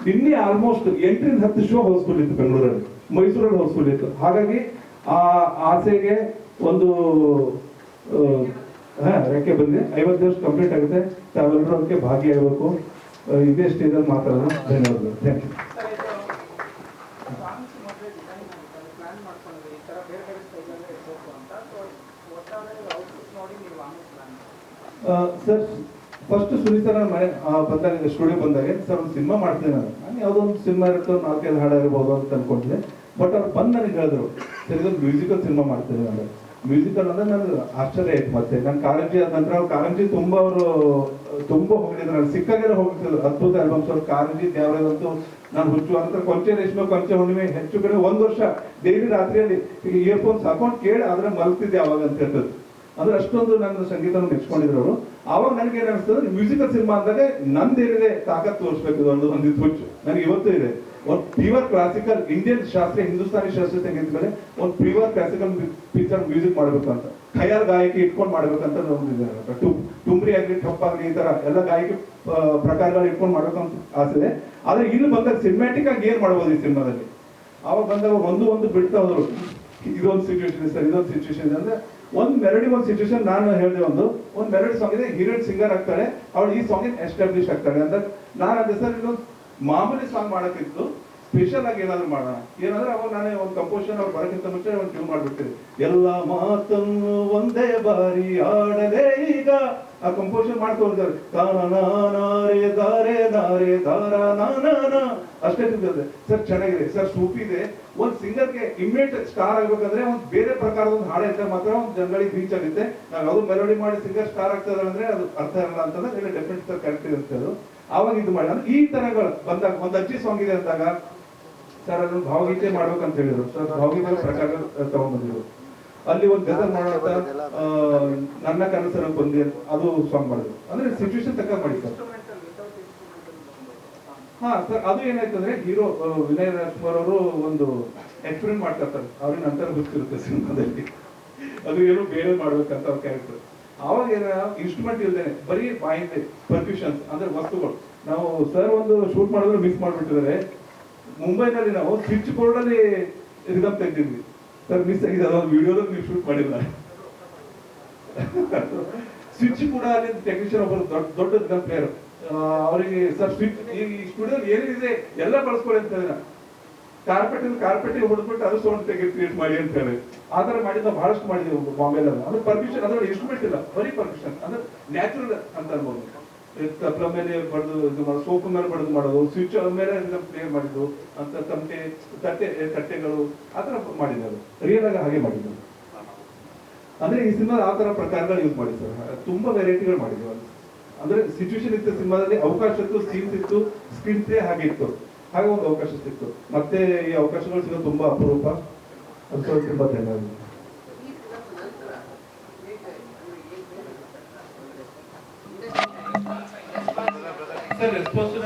ನಿನ್ನೆ ಆಲ್ಮೋಸ್ಟ್ ಎಂಟರಿಂದ ಹತ್ತು ಶೋ ಹೌಸ್ಫುಲ್ ಇತ್ತು ಬೆಂಗಳೂರಲ್ಲಿ, ಮೈಸೂರಲ್ಲಿ ಹೌಸ್ಫುಲ್ ಇತ್ತು. ಹಾಗಾಗಿ ಆ ಆಸೆಗೆ ಒಂದು ರೆಕ್ಕೆ ಬಂದಿದೆ ಐವತ್ತು ದಿವಸ ಕಂಪ್ಲೀಟ್ ಆಗುತ್ತೆ. ತಾವೆಲ್ಲರೂ ಅದಕ್ಕೆ ಭಾಗಿಯಾಗಬೇಕು. ಇದೇ ಸ್ಟೇಜಲ್ಲಿ ಮಾತಾಡೋಣ. ಧನ್ಯವಾದಗಳು. Thank you sir first sir ಮನೆ ಬಂದಾಗ ಸ್ಟುಡಿಯೋ ಬಂದಾಗ ಸರ್, ಒಂದು ಸಿನಿಮಾ ಮಾಡ್ತೀನಿ ನಾನು. ನಾನು ಯಾವುದೋ ಒಂದು ಸಿನಿಮಾ ಇರುತ್ತೋ, ನಾಲ್ಕೈದು ಹಾಡು ಇರ್ಬೋದು ಅಂತ ಅನ್ಕೊಂಡಿದ್ದೆ ಬಟ್ ಅವ್ರು ಬಂದು ನನಗೆ ಹೇಳಿದ್ರು, ಸರ್, ಇದೊಂದು ಮ್ಯೂಸಿಕಲ್ ಸಿನಿಮಾ ಮಾಡ್ತೀನಿ ನಾನು. ಮ್ಯೂಸಿಕಲ್ ಅಂದ್ರೆ ನನಗೆ ಆಶ್ಚರ್ಯ ಆಯ್ತು ಮತ್ತೆ. ನಾನು ಕಾರಂಜಿ ಆದ ನಂತರ ಕಾರಂಜಿ ತುಂಬ ಅವರು, ತುಂಬ ಹೋಗಿದ್ರು ನಾನು ಸಿಕ್ಕಾಗೆಲ್ಲ ಹೋಗ್ತಿದ್ರು ಅದ್ಭುತ ಆಲ್ಬಮ್ಸ್ ಅವ್ರು ಕಾರಂಜಿ ದೇವರದಂತೂ ನಾನು ಹುಚ್ಚು. ಅಂತ ಕೊಂಚೆ ರೇಷ್ಮೆ, ಕೊಂಚೆ ಹುಣ್ಣಿಮೆ, ಹೆಚ್ಚು ಕಡೆ ಒಂದು ವರ್ಷ ಡೈಲಿ ರಾತ್ರಿಯಲ್ಲಿ ಇಯರ್ಫೋನ್ಸ್ ಹಾಕೊಂಡು ಕೇಳಿ, ಆದ್ರೆ ಮಲ್ತಿದ್ದೆ ಅವಾಗ ಅಂತ ಹೇಳ್ತದ್ದು ಅಂದ್ರೆ ಅಷ್ಟೊಂದು ನನ್ನ ಸಂಗೀತ ಮೆಚ್ಕೊಂಡಿದ್ರು ಅವರು. ಅವಾಗ ನನಗೆ ಏನ್ ಅನಿಸ್ತದೆ ಮ್ಯೂಸಿಕಲ್ ಸಿನಿಮಾ ಅಂದಾಗ ನಂದೇನಿದೆ ತಾಕತ್ ತೋರಿಸ್ಬೇಕು ಒಂದು ಒಂದು ಹುಚ್ಚು. ನನಗೆ ಇವತ್ತು ಇದೆ. ಒಂದು ಪ್ಯೂರ್ ಕ್ಲಾಸಿಕಲ್ ಇಂಡಿಯನ್ ಶಾಸ್ತ್ರೀಯ, ಹಿಂದೂಸ್ತಾನಿ ಶಾಸ್ತ್ರೀಯ ಸಂಗೀತ ಮೇಲೆ ಒಂದು ಪ್ಯೂರ್ ಕ್ಲಾಸಿಕಲ್ ಪಿಕ್ಚರ್ ಮ್ಯೂಸಿಕ್ ಮಾಡ್ಬೇಕು ಅಂತ ಖಯಾಲ್ ಗಾಯಕಿ ಇಟ್ಕೊಂಡು ಮಾಡ್ಬೇಕಂತ ಟು ಟುಮ್ರಿ ಆಗಲಿ ಟಪ್ ಆಗಲಿ ಈ ತರ ಎಲ್ಲ ಗಾಯಕಿ ಪ್ರಕಾರಗಳು ಇಟ್ಕೊಂಡು ಮಾಡ್ಬೇಕಂತ ಆಸೆ ಇದೆ. ಆದ್ರೆ ಇಲ್ಲಿ ಬಂದಾಗ ಸಿನಿಮ್ಯಾಟಿಕ್ ಆಗಿ ಏನ್ ಮಾಡ್ಬೋದು ಈ ಸಿನಿಮಾದಲ್ಲಿ? ಅವಾಗ ಬಂದಾಗ ಒಂದು ಒಂದು ಬಿಡ್ತಾ ಹೋದ್ರು. ಇದೊಂದು ಸಿಚುವೇಶನ್ ಸರ್, ಇದೊಂದು ಸಿಚುವೇಶನ್ ಇದೆ ಅಂದ್ರೆ ಒಂದ್ ಮೆರಡಿ ಒಂದು ಸಿಚುವೇಶನ್ ನಾನು ಹೇಳಿದೆ ಒಂದು ಒಂದು ಮೆರಡಿ ಸಾಂಗ್ ಇದೆ, ಹೀರೋಯಿನ್ ಸಿಂಗರ್ ಆಗ್ತಾಳೆ, ಅವಳು ಈ ಸಾಂಗ್ ಎಸ್ಟಾಬ್ಲಿಷ್ ಆಗ್ತಾಳೆ. ಅಂದ್ರೆ ನಾನು ಅದೇ ಸರ್ ಇನ್ನೊಂದು ಮಾಮೂಲಿ ಸಾಂಗ್ ಮಾಡೋಕ್ಕಿತ್ತು ಸ್ಪೆಷಲ್ ಆಗಿ ಏನಾದ್ರು ಮಾಡೋಣ. ಏನಂದ್ರೆ ಅವಾಗ ನಾನೇ ಒಂದು ಕಂಪೋಸಿಷನ್ ಅವ್ರು ಬರೋಕ್ಕಿಂತ ಮುಂಚೆ ಒಂದು ಟ್ಯೂನ್ ಮಾಡ್ಬಿಡ್ತೀನಿ. ಎಲ್ಲ ಮಾತನ್ನು ಒಂದೇ ಬಾರಿ ಆಡಲೇ ಈಗ ಆ ಕಂಪೋಸಿಷನ್ ಮಾಡ್ಕೊಂಡಿದ್ದಾರೆ ನಾರೇ ದಾರೆ ದಾರೆ ದಾರ ನಾನ ಅಷ್ಟೇ ತಿಂತದೆ. ಸರ್, ಚೆನ್ನಾಗಿದೆ. ಸರ್, ಸೂಪ್ ಇದೆ. ಒಂದ್ ಸಿಂಗರ್ಗೆ ಇಮ್ಮಿಡಿಯೇಟ್ ಸ್ಟಾರ್ ಆಗ್ಬೇಕಂದ್ರೆ ಒಂದು ಬೇರೆ ಪ್ರಕಾರದ ಒಂದು ಹಾಡು ಇದ್ರೆ ಮಾತ್ರ ಒಂದು ಜನಗಳಿಗೆ ರೀಚ್ ಆಗುತ್ತೆ. ನಾವು ಯಾವ್ದು ಮೆಲೋಡಿ ಮಾಡಿ ಸಿಂಗರ್ ಸ್ಟಾರ್ ಆಗ್ತದೆ ಅಂದ್ರೆ ಅದು ಅರ್ಥ ಇರಲ್ಲ ಅಂತಂದ್ರೆ ಡೆಫಿನೆಟ್ ಸರ್ ಕರೆಕ್ಟ್ ಇರುತ್ತೆ ಅದು. ಆವಾಗ ಇದು ಮಾಡಿ. ಅಂದ್ರೆ ಈ ತರಗಳು ಬಂದಾಗ, ಒಂದ್ ಅಜ್ಜಿ ಸಾಂಗ್ ಇದೆ ಅಂದಾಗ, ಸರ್, ಅದನ್ನು ಭಾವಗೀತೆ ಮಾಡ್ಬೇಕಂತ ಹೇಳಿದ್ರು. ಸರ್ ಭಾವಗೀತೆ ಪ್ರಕಾರ ತಗೊಂಡ್ಬಂದಿದ್ರು ಅಲ್ಲಿ ಒಂದು ಗಜಲ್ ಮಾಡೋಂತ ಆ, ನನ್ನ ಕನಸನ್ನು ಬಂದಿ ಅದು ಸಾಂಗ್ ಮಾಡಿದ್ರು ಅಂದ್ರೆ ಸಿಚುವೇಶನ್ ತಕ್ಕ ಮಾಡಿ ಸರ್ ಹಾ ಸರ್ ಅದು ಏನಾಯ್ತು ಅಂದ್ರೆ ಹೀರೋ ವಿನಯ್ ರಾಜ್ಕುಮಾರ್ ಅವರು ಒಂದು ಎಕ್ಸ್ಪೆರಿಮೆಂಟ್ ಮಾಡ್ತಾ ಇರ್ತಾರೆ ಅವ್ರಿಗೆ ನಂತರ ಗೊತ್ತಿರುತ್ತೆ ಸಿನಿಮಾದಲ್ಲಿ. ಅದು ಏನೋ ಬೇರೆ ಮಾಡ್ಬೇಕಂತ ಅವ್ರ ಕ್ಯಾರೆಕ್ಟರ್ ಅವಾಗ ಏನ ಇನ್ಸ್ಟ್ರೂಮೆಂಟ್ ಇಲ್ದೇನೆ ಬರೀ ಪಾಯಿಂಟ್ ಪರ್ಕ್ಯೂಷನ್ಸ್ ಅಂದ್ರೆ ವಸ್ತುಗಳು. ನಾವು ಸರ್ ಒಂದು ಶೂಟ್ ಮಾಡಿದ್ರೆ ಮಿಸ್ ಮಾಡ್ಬಿಟ್ಟಿದ್ರೆ ಮುಂಬೈನಲ್ಲಿ ನಾವು ಸ್ವಿಚ್ ಬೋರ್ಡ್ ಅಲ್ಲಿ ರಿದಮ್ ತೆಗ್ದಿದ್ವಿ. ಸರ್ ಮಿಸ್ ಆಗಿದೆ ಅದೊಂದು ವಿಡಿಯೋದ ನೀವು ಶೂಟ್ ಮಾಡಿಲ್ಲ. ಸ್ವಿಚ್ ಕೂಡ ಅಲ್ಲಿ ಟೆಕ್ನಿಷಿಯನ್ ಒಬ್ಬರು ದೊಡ್ಡ ದೊಡ್ಡ ಕಂಪೇರ್ ಅವರಿಗೆ, ಸರ್ ಸ್ವಿಚ್ ಈ ಸ್ಟುಡಿಯೋ ಏನಿದೆ, ಎಲ್ಲ ಬಳಸ್ಕೊಳ್ಳಿ ಅಂತ ಹೇಳಿದ. ಕಾರ್ಪೆಟ್ ಕಾರ್ಪೆಟ್ ಹೊಡೆದ್ಬಿಟ್ಟು ಅದು ಸೌಂಡ್ ತೆಗೆ ಕ್ರಿಯೇಟ್ ಮಾಡಿ ಅಂತ ಹೇಳಿ ಆ ತರ ಮಾಡಿದ ಬಹಳಷ್ಟು ಮಾಡಿದೀವಿ ಬಾಂಬೆಲ್ಲ ಅದು ಪರ್ಮಿಷನ್ ಅದರ ಇನ್ಸ್ಟ್ರೂಮೆಂಟ್ ಇಲ್ಲ, ಬರೀ ಪರ್ಮಿಷನ್ ಅಂದ್ರೆ ನ್ಯಾಚುರಲ್ ಅಂತ ಅನ್ಬೋದು. ತಪ್ಪಲ ಮೇಲೆ ಬಡ್ದು ಇದು ಮಾಡೋದು ಸೋಪ್ ಮೇಲೆ ಬಡ್ದು ಮಾಡೋದು ಸ್ವಿಚ್ ಮೇಲೆ ಪ್ಲೇ ಮಾಡಿದ್ದು, ಅಂತ ತಮಟೆ ತಟ್ಟೆ ತಟ್ಟೆಗಳು ಆ ತರ ಮಾಡಿದ್ದಾರೆ. ರಿಯಲ್ ಆಗಿ ಹಾಗೆ ಮಾಡಿದ್ರು ಅಂದ್ರೆ ಈ ಸಿನಿಮಾ ಆ ತರ ಪ್ರಕಾರಗಳು ಯೂಸ್ ಮಾಡಿ ಸರ್ ತುಂಬಾ ವೆರೈಟಿಗಳು ಮಾಡಿದ್ವಿ. ಅಂದ್ರೆ ಸಿಚುವೇಶನ್ ಇತ್ತು ಸಿನಿಮಾದಲ್ಲಿ, ಅವಕಾಶ ಇತ್ತು ಸೀನ್ಸ್ ಇತ್ತು ಸ್ಕ್ರೀನ್ ಹಾಗೆ ಇತ್ತು. ಹಾಗೆ ಒಂದು ಅವಕಾಶ ಸಿಕ್ತು. ಮತ್ತೆ ಈ ಅವಕಾಶಗಳು ಸಿಗೋದು ತುಂಬಾ ಅಪರೂಪ. ಅದು ತುಂಬಾ ಧನ್ಯವಾದ ಈ ಫಿಲಮ್ ನಂತರ ಹೇಗೆ ಅಂದ್ರೆ ಏನು ಸರ್ ರೆಸ್ಪಾನ್ಸ್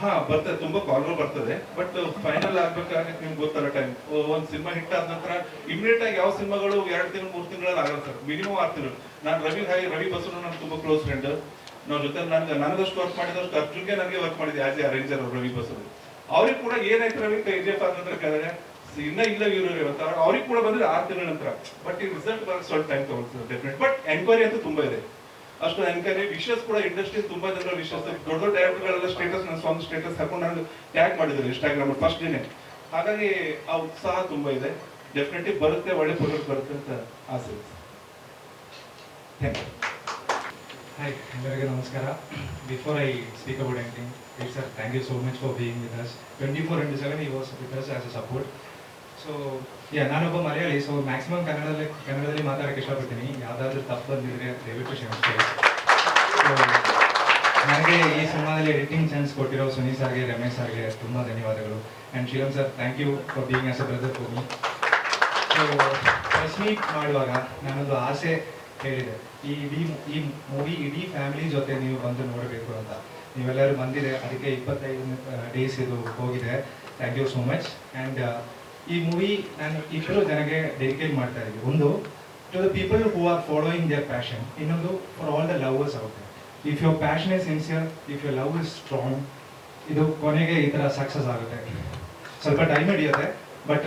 ಹಾ, ಬರ್ತದೆ, ತುಂಬಾ ಕಾಲ್ಗಳು ಬರ್ತದೆ ಬಟ್ ಫೈನಲ್ ಆಗ್ಬೇಕಾದ್ರೆ ನಿಮ್ಗೆ ಗೊತ್ತಲ್ಲ ಟೈಮ್ ಒಂದ್ ಸಿನಿಮಾ ಹಿಟ್ ಆದ ನಂತರ ಇಮಿಡಿಯೇಟ್ ಆಗಿ ಯಾವ ಸಿನಿಮಾಗಳು ಎರಡು ತಿಂಗಳು, ಮೂರು ತಿಂಗಳಲ್ಲಿ ಆಗಲ್ಲ ಸರ್. ಮಿನಿಮಮ್ ಆರು ತಿಂಗಳು. ನಾನು ರವಿ ಹಾಗೆ ರವಿ ಬಸರು ನನ್ನ ತುಂಬಾ ಕ್ಲೋಸ್ ಫ್ರೆಂಡ್ ನಾವ್ ಜೊತೆ ನನ್ಗೆ ನನಗಷ್ಟು ವರ್ಕ್ ಮಾಡಿದಷ್ಟು ಅರ್ಜುನ್ಗೆ ನನಗೆ ವರ್ಕ್ ಮಾಡಿದೆ as a arranger Ravi Basrur ಅವ್ರಿಗೆ ಕೂಡ ಏನಾಯ್ತು ರವಿ? ಕೆ ಜಿ ಎಫ್ ಇನ್ನ ಇಲ್ಲ ಇವರು ಅವ್ರಿಗೆ ಕೂಡ ಬಂದ್ರೆ ಆರು ತಿಂಗಳ ನಂತರ. ಬಟ್ ಈ ರಿಸಲ್ಟ್ ಬರೋಕ್ಕೆ ಸ್ವಲ್ಪ ಟೈಮ್ ತಗೊಳ್ತದೆ ಡೆಫಿನೆಟ್ ಬಟ್ ಎನ್ಕ್ವೈರಿ ಅಂತೂ ತುಂಬಾ ಇದೆ. ಅಷ್ಟು ಎನ್ಕ್ವೈರಿ ವಿಷಯಸ್ ಕೂಡ ಇಂಡಸ್ಟ್ರೀಸ್ ತುಂಬಾ ಜನರ ವಿಷಯಸ್ ದೊಡ್ಡ ದೊಡ್ಡ ಡೈರೆಕ್ಟರ್ಗಳೆಲ್ಲ ಸ್ಟೇಟಸ್ ನನ್ನ ಸ್ವಂತ ಸ್ಟೇಟಸ್ ಹಾಕೊಂಡು ನಾನು ಟ್ಯಾಗ್ ಮಾಡಿದ್ರು ಇನ್ಸ್ಟಾಗ್ರಾಮ್ ಫಸ್ಟ್ ಡೇನೆ ಹಾಗಾಗಿ ಆ ಉತ್ಸಾಹ ತುಂಬಾ ಇದೆ. ಡೆಫಿನೆಟ್ಲಿ ಬರುತ್ತೆ ಒಳ್ಳೆ ಪ್ರಾಡಕ್ಟ್ ಬರುತ್ತೆ ಅಂತ ಆಸೆ ಇದೆ. ಥ್ಯಾಂಕ್ ಯು Hi, ಎಲ್ಲರಿಗೂ ನಮಸ್ಕಾರ. Before I speak about anything sir thank you so much for being with us twenty four into seven he was with us as a support so yeah ನಾನೊಬ್ಬ Malayali so maximum ಕನ್ನಡದಲ್ಲಿ ಕನ್ನಡದಲ್ಲಿ ಮಾತಾಡಕ್ಕೆ ಇಷ್ಟಪಡ್ತೀನಿ. ಯಾವುದಾದ್ರೂ ತಪ್ಪು ಬಂದಿದ್ರೆ ದಯವಿಟ್ಟು ಕ್ಷಮಿಸಿ ನನಗೆ ಈ ಸಿನಿಮಾದಲ್ಲಿ ಎಡಿಟಿಂಗ್ ಚಾನ್ಸ್ ಕೊಟ್ಟಿರೋ ಸುನಿ ಸರ್ಗೆ, ರಮೇಶ್ ಸರ್ಗೆ ತುಂಬ ಧನ್ಯವಾದಗಳು. And Sriram sir thank you for being as a brother for me so press meet ಮಾಡುವಾಗ ನಾನೊಂದು ಆಸೆ ಹೇಳಿದೆ. ಈ ಇಡೀ ಈ ಮೂವಿ ಇಡೀ ಫ್ಯಾಮಿಲಿ ಜೊತೆ ನೀವು ಬಂದು ನೋಡಬೇಕು ಅಂತ. ನೀವೆಲ್ಲರೂ ಬಂದಿದೆ, ಅದಕ್ಕೆ ಇಪ್ಪತ್ತೈದು ಡೇಸ್ ಇದು ಹೋಗಿದೆ. Thank you so much and ಈ ಮೂವಿ ನಾನು ಇಬ್ಬರು ಜನಗೆ ಡೆಡಿಕೇಟ್ ಮಾಡ್ತಾ ಇದ್ದೀವಿ ಒಂದು to the people who are following their passion ಇನ್ನೊಂದು for all the lovers out if your passion is sincere if your love is strong ಇದು ಕೊನೆಗೆ ಈ ಥರ ಸಕ್ಸಸ್ ಆಗುತ್ತೆ. ಸ್ವಲ್ಪ ಟೈಮ್ ಹಿಡಿಯುತ್ತೆ ಬಟ್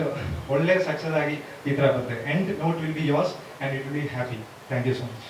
ಒಳ್ಳೆ ಸಕ್ಸಸ್ ಆಗಿ ಈ ಥರ ಬರುತ್ತೆ. End note will be yours and it will be happy thank you so much